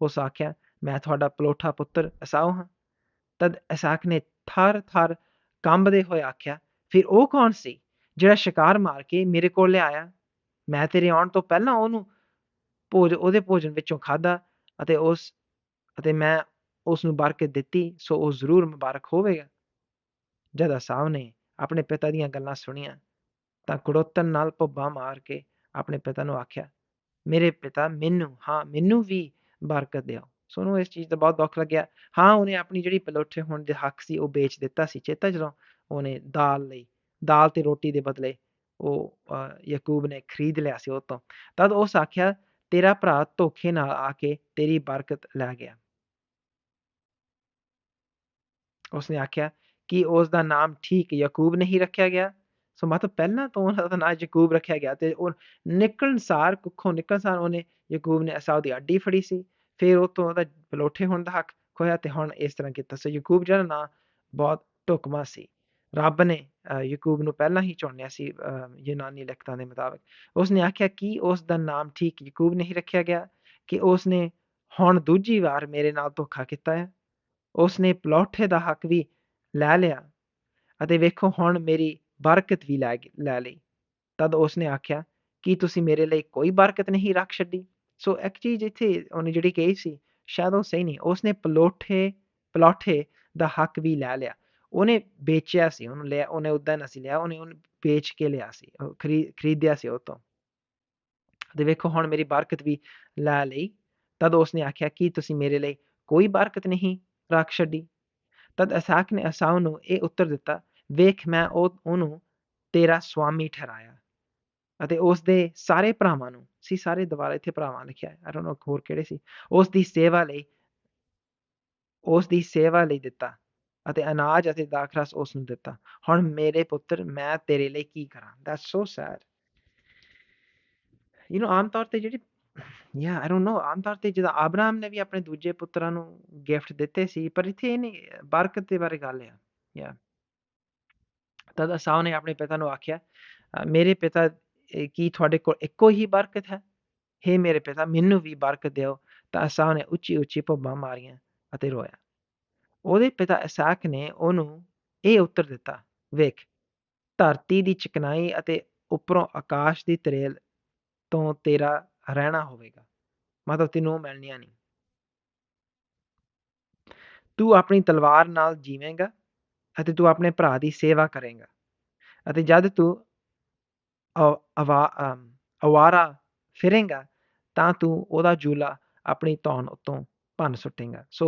ਉਸ ਆਖਿਆ, ਮੈਂ ਤੁਹਾਡਾ ਪਲੋਠਾ ਪੁੱਤਰ ਅਸਾਉ ਹਾਂ। ਤਦ ਇਸਾਕ ਨੇ ਥਰ ਥਰ ਕੰਬਦੇ ਹੋਏ ਆਖਿਆ, ਫਿਰ ਉਹ ਕੌਣ ਸੀ ਜਿਹੜਾ ਸ਼ਿਕਾਰ ਮਾਰ ਕੇ ਮੇਰੇ ਕੋਲ ਲਿਆਇਆ? ਮੈਂ ਤੇਰੇ ਆਉਣ ਤੋਂ ਪਹਿਲਾਂ ਉਹਨੂੰ ਭੋਜ, ਉਹਦੇ ਭੋਜਨ ਵਿੱਚੋਂ ਖਾਦਾ ਅਤੇ ਉਸ, ਅਤੇ ਮੈਂ ਉਸ ਨੂੰ ਬਰਕਤ ਦਿੱਤੀ, ਸੋ ਉਹ ਜ਼ਰੂਰ ਮੁਬਾਰਕ ਹੋਵੇਗਾ। ਜਦ ਅਸਾਵ ਨੇ ਆਪਣੇ ਪਿਤਾ ਦੀਆਂ ਗੱਲਾਂ ਸੁਣੀਆਂ, ਤਾਂ ਕੁੜੋਤਨ ਨਾਲ ਭੁੱਬਾ ਮਾਰ ਕੇ ਆਪਣੇ ਪਿਤਾ ਨੂੰ ਆਖਿਆ, ਮੇਰੇ ਪਿਤਾ, ਮੈਨੂੰ, ਹਾਂ, ਮੈਨੂੰ ਵੀ ਬਰਕਤ ਦਿਓ। ਸੋਨੂੰ ਇਸ ਚੀਜ਼ ਦਾ ਬਹੁਤ ਦੁੱਖ ਲੱਗਿਆ। ਹਾਂ, ਉਹਨੇ ਆਪਣੀ ਜਿਹੜੀ ਪਲੋਠੇ ਹੋਣ ਦੇ ਹੱਕ ਸੀ, ਉਹ ਵੇਚ ਦਿੱਤਾ ਸੀ। ਚੇਤਾ ਜਦੋਂ ਉਹਨੇ ਦਾਲ ਲਈ, ਦਾਲ ਤੇ ਰੋਟੀ ਦੇ ਬਦਲੇ ਉਹ ਯਾਕੂਬ ਨੇ ਖਰੀਦ ਲਿਆ ਸੀ ਉਹ ਤੋਂ। ਤਦ ਉਸ ਆਖਿਆ ਤੇਰਾ ਭਰਾ ਧੋਖੇ ਨਾਲ ਆ ਕੇ ਤੇਰੀ ਬਰਕਤ ਲੈ ਗਿਆ। ਉਸਨੇ ਆਖਿਆ ਕਿ ਉਸ ਦਾ ਨਾਮ ਠੀਕ ਯਾਕੂਬ ਨਹੀਂ ਰੱਖਿਆ ਗਿਆ। ਸੋ ਮਤਲਬ ਪਹਿਲਾਂ ਤੋਂ ਉਹਦਾ ਨਾਮ ਯਾਕੂਬ ਰੱਖਿਆ ਗਿਆ ਤੇ ਉਹ ਨਿਕਲਣਸਾਰ ਕੁੱਖੋਂ ਨਿਕਲਣਸਾਰ ਉਹਨੇ ਯਾਕੂਬ ਨੇ ਅਸਾਉ ਦੀ ਅੱਡੀ ਫੜੀ ਸੀ। ਫਿਰ ਉਹ ਤੋਂ ਉਹਦਾ ਬਲੋਠੇ ਹੋਣ ਦਾ ਹੱਕ ਖੋਇਆ ਤੇ ਹੁਣ ਇਸ ਤਰ੍ਹਾਂ ਕੀਤਾ। ਸੋ ਯਾਕੂਬ ਜਿਹੜਾ ਨਾਂ ਬਹੁਤ ਢੁਕਮਾ ਸੀ। ਰੱਬ ਨੇ ਯਾਕੂਬ ਨੂੰ ਪਹਿਲਾਂ ਹੀ ਚੁਣਿਆ ਸੀ ਯੂਨਾਨੀ ਲਿਖਤਾਂ ਦੇ ਮੁਤਾਬਕ। ਉਸਨੇ ਆਖਿਆ ਕਿ ਉਸ ਦਾ ਨਾਮ ਠੀਕ ਯਾਕੂਬ ਨਹੀਂ ਰੱਖਿਆ ਗਿਆ, ਕਿ ਉਸਨੇ ਹੁਣ ਦੂਜੀ ਵਾਰ ਮੇਰੇ ਨਾਲ ਧੋਖਾ ਕੀਤਾ ਹੈ। ਉਸਨੇ ਪਲੌਠੇ ਦਾ ਹੱਕ ਵੀ ਲੈ ਲਿਆ ਅਤੇ ਵੇਖੋ ਹੁਣ ਮੇਰੀ ਬਰਕਤ ਵੀ ਲੈ ਲੈ ਲਈ। ਤਦ ਉਸਨੇ ਆਖਿਆ, ਕਿ ਤੁਸੀਂ ਮੇਰੇ ਲਈ ਕੋਈ ਬਰਕਤ ਨਹੀਂ ਰੱਖ ਛੱਡੀ? ਸੋ ਇੱਕ ਚੀਜ਼ ਇੱਥੇ ਉਹਨੇ ਜਿਹੜੀ ਕਹੀ ਸੀ, ਸ਼ਾਇਦ ਉਹ ਸਹੀ ਨਹੀਂ, ਉਸਨੇ ਪਲੋਠੇ ਪਲੋਠੇ ਦਾ ਹੱਕ ਵੀ ਲੈ ਲਿਆ। ਉਹਨੇ ਵੇਚਿਆ ਸੀ, ਉਹਨੂੰ ਲਿਆ, ਉਹਨੇ ਉਦਾਂ ਨਹੀਂ ਸੀ ਲਿਆ, ਉਹਨੇ ਉਹਨੂੰ ਵੇਚ ਕੇ ਲਿਆ ਸੀ ਖਰੀਦਿਆ ਸੀ ਉਹ ਤੋਂ। ਤੇ ਵੇਖੋ ਹੁਣ ਮੇਰੀ ਬਰਕਤ ਵੀ ਲੈ ਲਈ, ਤਦ ਉਸਨੇ ਆਖਿਆ, ਕਿ ਤੁਸੀਂ ਮੇਰੇ ਲਈ ਕੋਈ ਬਰਕਤ ਨਹੀਂ ਰੱਖ ਛੱਡੀ? ਤਦ ਅਸਾਕ ਨੇ ਅਸਾਉ ਨੂੰ ਇਹ ਉੱਤਰ ਦਿੱਤਾ, ਵੇਖ, ਮੈਂ ਉਹ, ਉਹਨੂੰ ਤੇਰਾ ਸਵਾਮੀ ਠਹਿਰਾਇਆ ਅਤੇ ਉਸ ਦੇ ਸਾਰੇ ਭਰਾਵਾਂ ਨੂੰ, ਸੀ ਸਾਰੇ ਦੁਬਾਰਾ ਇੱਥੇ ਭਰਾਵਾਂ ਲਿਖਿਆ ਹੈ ਆਈ ਡੋਨਟ ਨੋ ਹੋਰ ਕਿਹੜੇ ਸੀ ਉਸ ਦੀ ਸੇਵਾ ਲਈ ਉਸ ਦੀ ਸੇਵਾ ਲਈ ਦਿੱਤਾ। ਅਤੇ ਅਨਾਜ ਅਤੇ ਦਾਖਰਸ ਉਸ ਨੂੰ ਦਿੱਤਾ ਹੁਣ ਮੇਰੇ ਪੁੱਤਰ ਮੈਂ ਤੇਰੇ ਲਈ ਕੀ ਕਰਾਂ that's so sad you know ਆਮ ਤੌਰ ਤੇ ਜਿਹੜੀ ਯਾ ਆਈ ਡੋਨਟ ਨੋ ਆਮ ਤੌਰ ਤੇ ਜਦੋਂ ਆਬਰਾਮ ਨੇ ਵੀ ਆਪਣੇ ਦੂਜੇ ਪੁੱਤਰਾਂ ਨੂੰ ਗਿਫਟ ਦਿੱਤੇ ਸੀ ਪਰ ਇੱਥੇ ਇਹਨੇ ਬਰਕਤ ਦੇ ਬਾਰੇ ਗੱਲ ਆ ਯਾ ਤਦ ਅਸਾਉ ਨੇ ਆਪਣੇ ਪਿਤਾ ਨੂੰ ਆਖਿਆ ਮੇਰੇ ਪਿਤਾ ਕੀ ਤੁਹਾਡੇ ਕੋਲ ਇੱਕੋ ਹੀ ਬਰਕਤ ਹੈ हे ਮੇਰੇ ਪਿਤਾ ਮੈਨੂੰ ਵੀ ਬਰਕਤ ਦਿਓ ਤਾਂ ਅਸਾਉ ਨੇ ਉੱਚੀ ਉੱਚੀ ਭੁੱਬਾਂ ਮਾਰੀਆਂ ਅਤੇ ਰੋਇਆ ਉਹਦੇ ਪਿਤਾ ਇਸਾਕ ਨੇ ਉਹਨੂੰ ਇਹ ਉੱਤਰ ਦਿੱਤਾ, ਵੇਖ, ਧਰਤੀ ਦੀ ਚਿਕਨਾਈ ਅਤੇ ਉੱਪਰੋਂ ਆਕਾਸ਼ ਦੀ ਤਰੇਲ ਤੋਂ ਤੇਰਾ ਰਹਿਣਾ ਹੋਵੇਗਾ। ਮਤਲਬ ਤੈਨੂੰ ਮਿਲਣੀਆਂ ਨਹੀਂ। ਤੂੰ ਆਪਣੀ ਤਲਵਾਰ ਨਾਲ ਜੀਵੇਂਗਾ ਅਤੇ ਤੂੰ ਆਪਣੇ ਭਰਾ ਦੀ ਸੇਵਾ ਕਰੇਗਾ ਅਤੇ ਜਦ ਤੂੰ ਅਵਾਰਾ ਫਿਰੇਗਾ ਤਾਂ ਤੂੰ ਉਹਦਾ ਜੂਲਾ ਆਪਣੀ ਧੌਣ ਉੱਤੋਂ ਭੰਨ ਸੁੱਟੇਗਾ। ਸੋ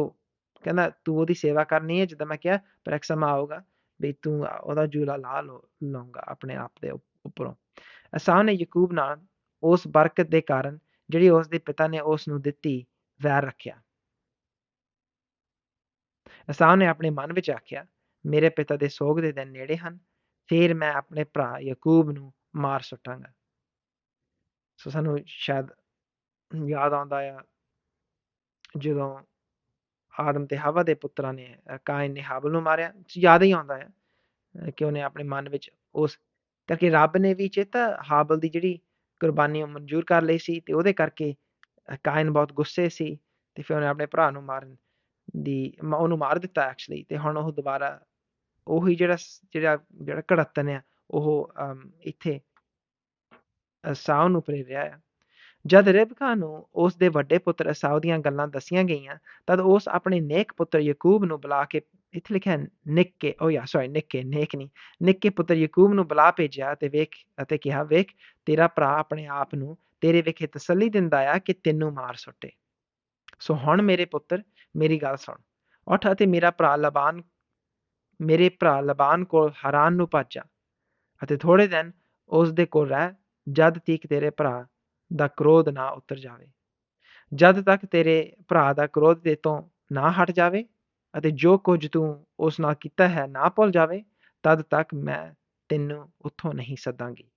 ਕਹਿੰਦਾ ਤੂੰ ਉਹਦੀ ਸੇਵਾ ਕਰਨੀ ਹੈ ਜਿੱਦਾਂ ਮੈਂ ਕਿਹਾ ਪਰ ਇੱਕ ਆਊਗਾ ਵੀ ਤੂੰ ਉਹਦਾ ਜੂਲਾ ਲਾ ਲਊਗਾ ਆਪਣੇ ਆਪ ਦੇ ਉੱਪਰੋਂ ਅਸਾਂ ਨੇ ਯਾਕੂਬ ਨਾਲ ਉਸ ਬਰਕਤ ਦੇ ਕਾਰਨ ਜਿਹੜੀ ਉਸ ਦੇ ਪਿਤਾ ਨੇ ਉਸ ਨੂੰ ਦਿੱਤੀ ਵੈਰ ਰੱਖਿਆ ਅਸਾਂ ਨੇ ਆਪਣੇ ਮਨ ਵਿੱਚ ਆਖਿਆ ਮੇਰੇ ਪਿਤਾ ਦੇ ਸੋਗ ਦੇ ਦਿਨ ਨੇੜੇ ਹਨ ਫਿਰ ਮੈਂ ਆਪਣੇ ਭਰਾ ਯਾਕੂਬ ਨੂੰ ਮਾਰ ਸੁੱਟਾਂਗਾ ਸੋ ਸਾਨੂੰ ਸ਼ਾਇਦ ਯਾਦ ਆਉਂਦਾ ਆ ਜਦੋਂ ਆਦਮ ਤੇ ਹਵਾ ਦੇ ਪੁੱਤਰਾਂ ਨੇ ਕਾਇਨ ਨੇ ਹਾਬਲ ਨੂੰ ਮਾਰਿਆ ਯਾਦ ਹੀ ਆਉਂਦਾ ਹੈ ਕਿ ਉਹਨੇ ਆਪਣੇ ਮਨ ਵਿੱਚ ਉਸ ਕਰਕੇ ਰੱਬ ਨੇ ਵੀ ਚੇਤਾ ਹਾਬਲ ਦੀ ਜਿਹੜੀ ਕੁਰਬਾਨੀ ਮਨਜ਼ੂਰ ਕਰ ਲਈ ਸੀ ਤੇ ਉਹਦੇ ਕਰਕੇ ਕਾਇਨ ਬਹੁਤ ਗੁੱਸੇ ਸੀ ਤੇ ਫਿਰ ਉਹਨੇ ਆਪਣੇ ਭਰਾ ਨੂੰ ਮਾਰਨ ਦੀ ਉਹਨੂੰ ਮਾਰ ਦਿੱਤਾ ਐਕਚੁਅਲੀ ਤੇ ਹੁਣ ਉਹ ਦੁਬਾਰਾ ਉਹੀ ਜਿਹੜਾ ਜਿਹੜਾ ਜਿਹੜਾ ਘੜਤਨ ਆ ਉਹ ਇੱਥੇ ਸਾਹ ਨੂੰ ਪ੍ਰੇਰਿਆ ਆ ਜਦ ਰਿਬਕਾ ਨੂੰ ਉਸ ਦੇ ਵੱਡੇ ਪੁੱਤਰ ਅਸਾਉ ਦੀਆਂ ਗੱਲਾਂ ਦਸੀਆਂ ਗਈਆਂ, ਤਦ ਉਸ ਆਪਣੇ ਨੇਕ ਪੁੱਤਰ ਯਾਕੂਬ ਨੂੰ ਬੁਲਾ ਕੇ, ਇੱਥੇ ਲਿਖਿਆ ਨਿੱਕੇ, ਓ ਯਾ ਸੌਰੀ ਨਿੱਕੇ, ਨੇਕ ਨਹੀਂ, ਨਿੱਕੇ ਪੁੱਤਰ ਯਾਕੂਬ ਨੂੰ ਬੁਲਾ ਭੇਜਿਆ ਤੇ ਵੇਖ ਅਤੇ ਕਿਹਾ, ਵੇਖ, ਤੇਰਾ ਭਰਾ ਆਪਣੇ ਆਪ ਨੂੰ ਤੇਰੇ ਵਿਖੇ ਤਸੱਲੀ ਦਿੰਦਾ ਆ ਕਿ ਤੈਨੂੰ ਮਾਰ ਸੁੱਟੇ। ਸੋ ਹੁਣ ਮੇਰੇ ਪੁੱਤਰ, ਮੇਰੀ ਗੱਲ ਸੁਣ, ਉੱਠ ਅਤੇ ਮੇਰਾ ਭਰਾ ਲਬਾਨ, ਮੇਰੇ ਭਰਾ ਲਬਾਨ ਕੋਲ ਹਰਾਨ ਨੂੰ ਭੱਜਾ ਅਤੇ ਥੋੜੇ ਦਿਨ ਉਸ ਦੇ ਕੋਲ ਰਹਿ, ਜਦ ਤੀਕ ਤੇਰੇ ਭਰਾ ਦਾ ਕ੍ਰੋਧ ਨਾ ਉਤਰ ਜਾਵੇ। ਜਦ ਤੱਕ ਤੇਰੇ ਭਰਾ ਦਾ ਕ੍ਰੋਧ ਦੇ ਤੋਂ ਨਾ ਹਟ ਜਾਵੇ ਅਤੇ ਜੋ ਕੁਝ ਤੂੰ ਉਸ ਨਾਲ ਕੀਤਾ ਹੈ ਨਾ ਭੁੱਲ ਜਾਵੇ, ਤਦ ਤੱਕ ਮੈਂ ਤੈਨੂੰ ਉੱਥੋਂ ਨਹੀਂ ਸੱਦਾਂਗੀ।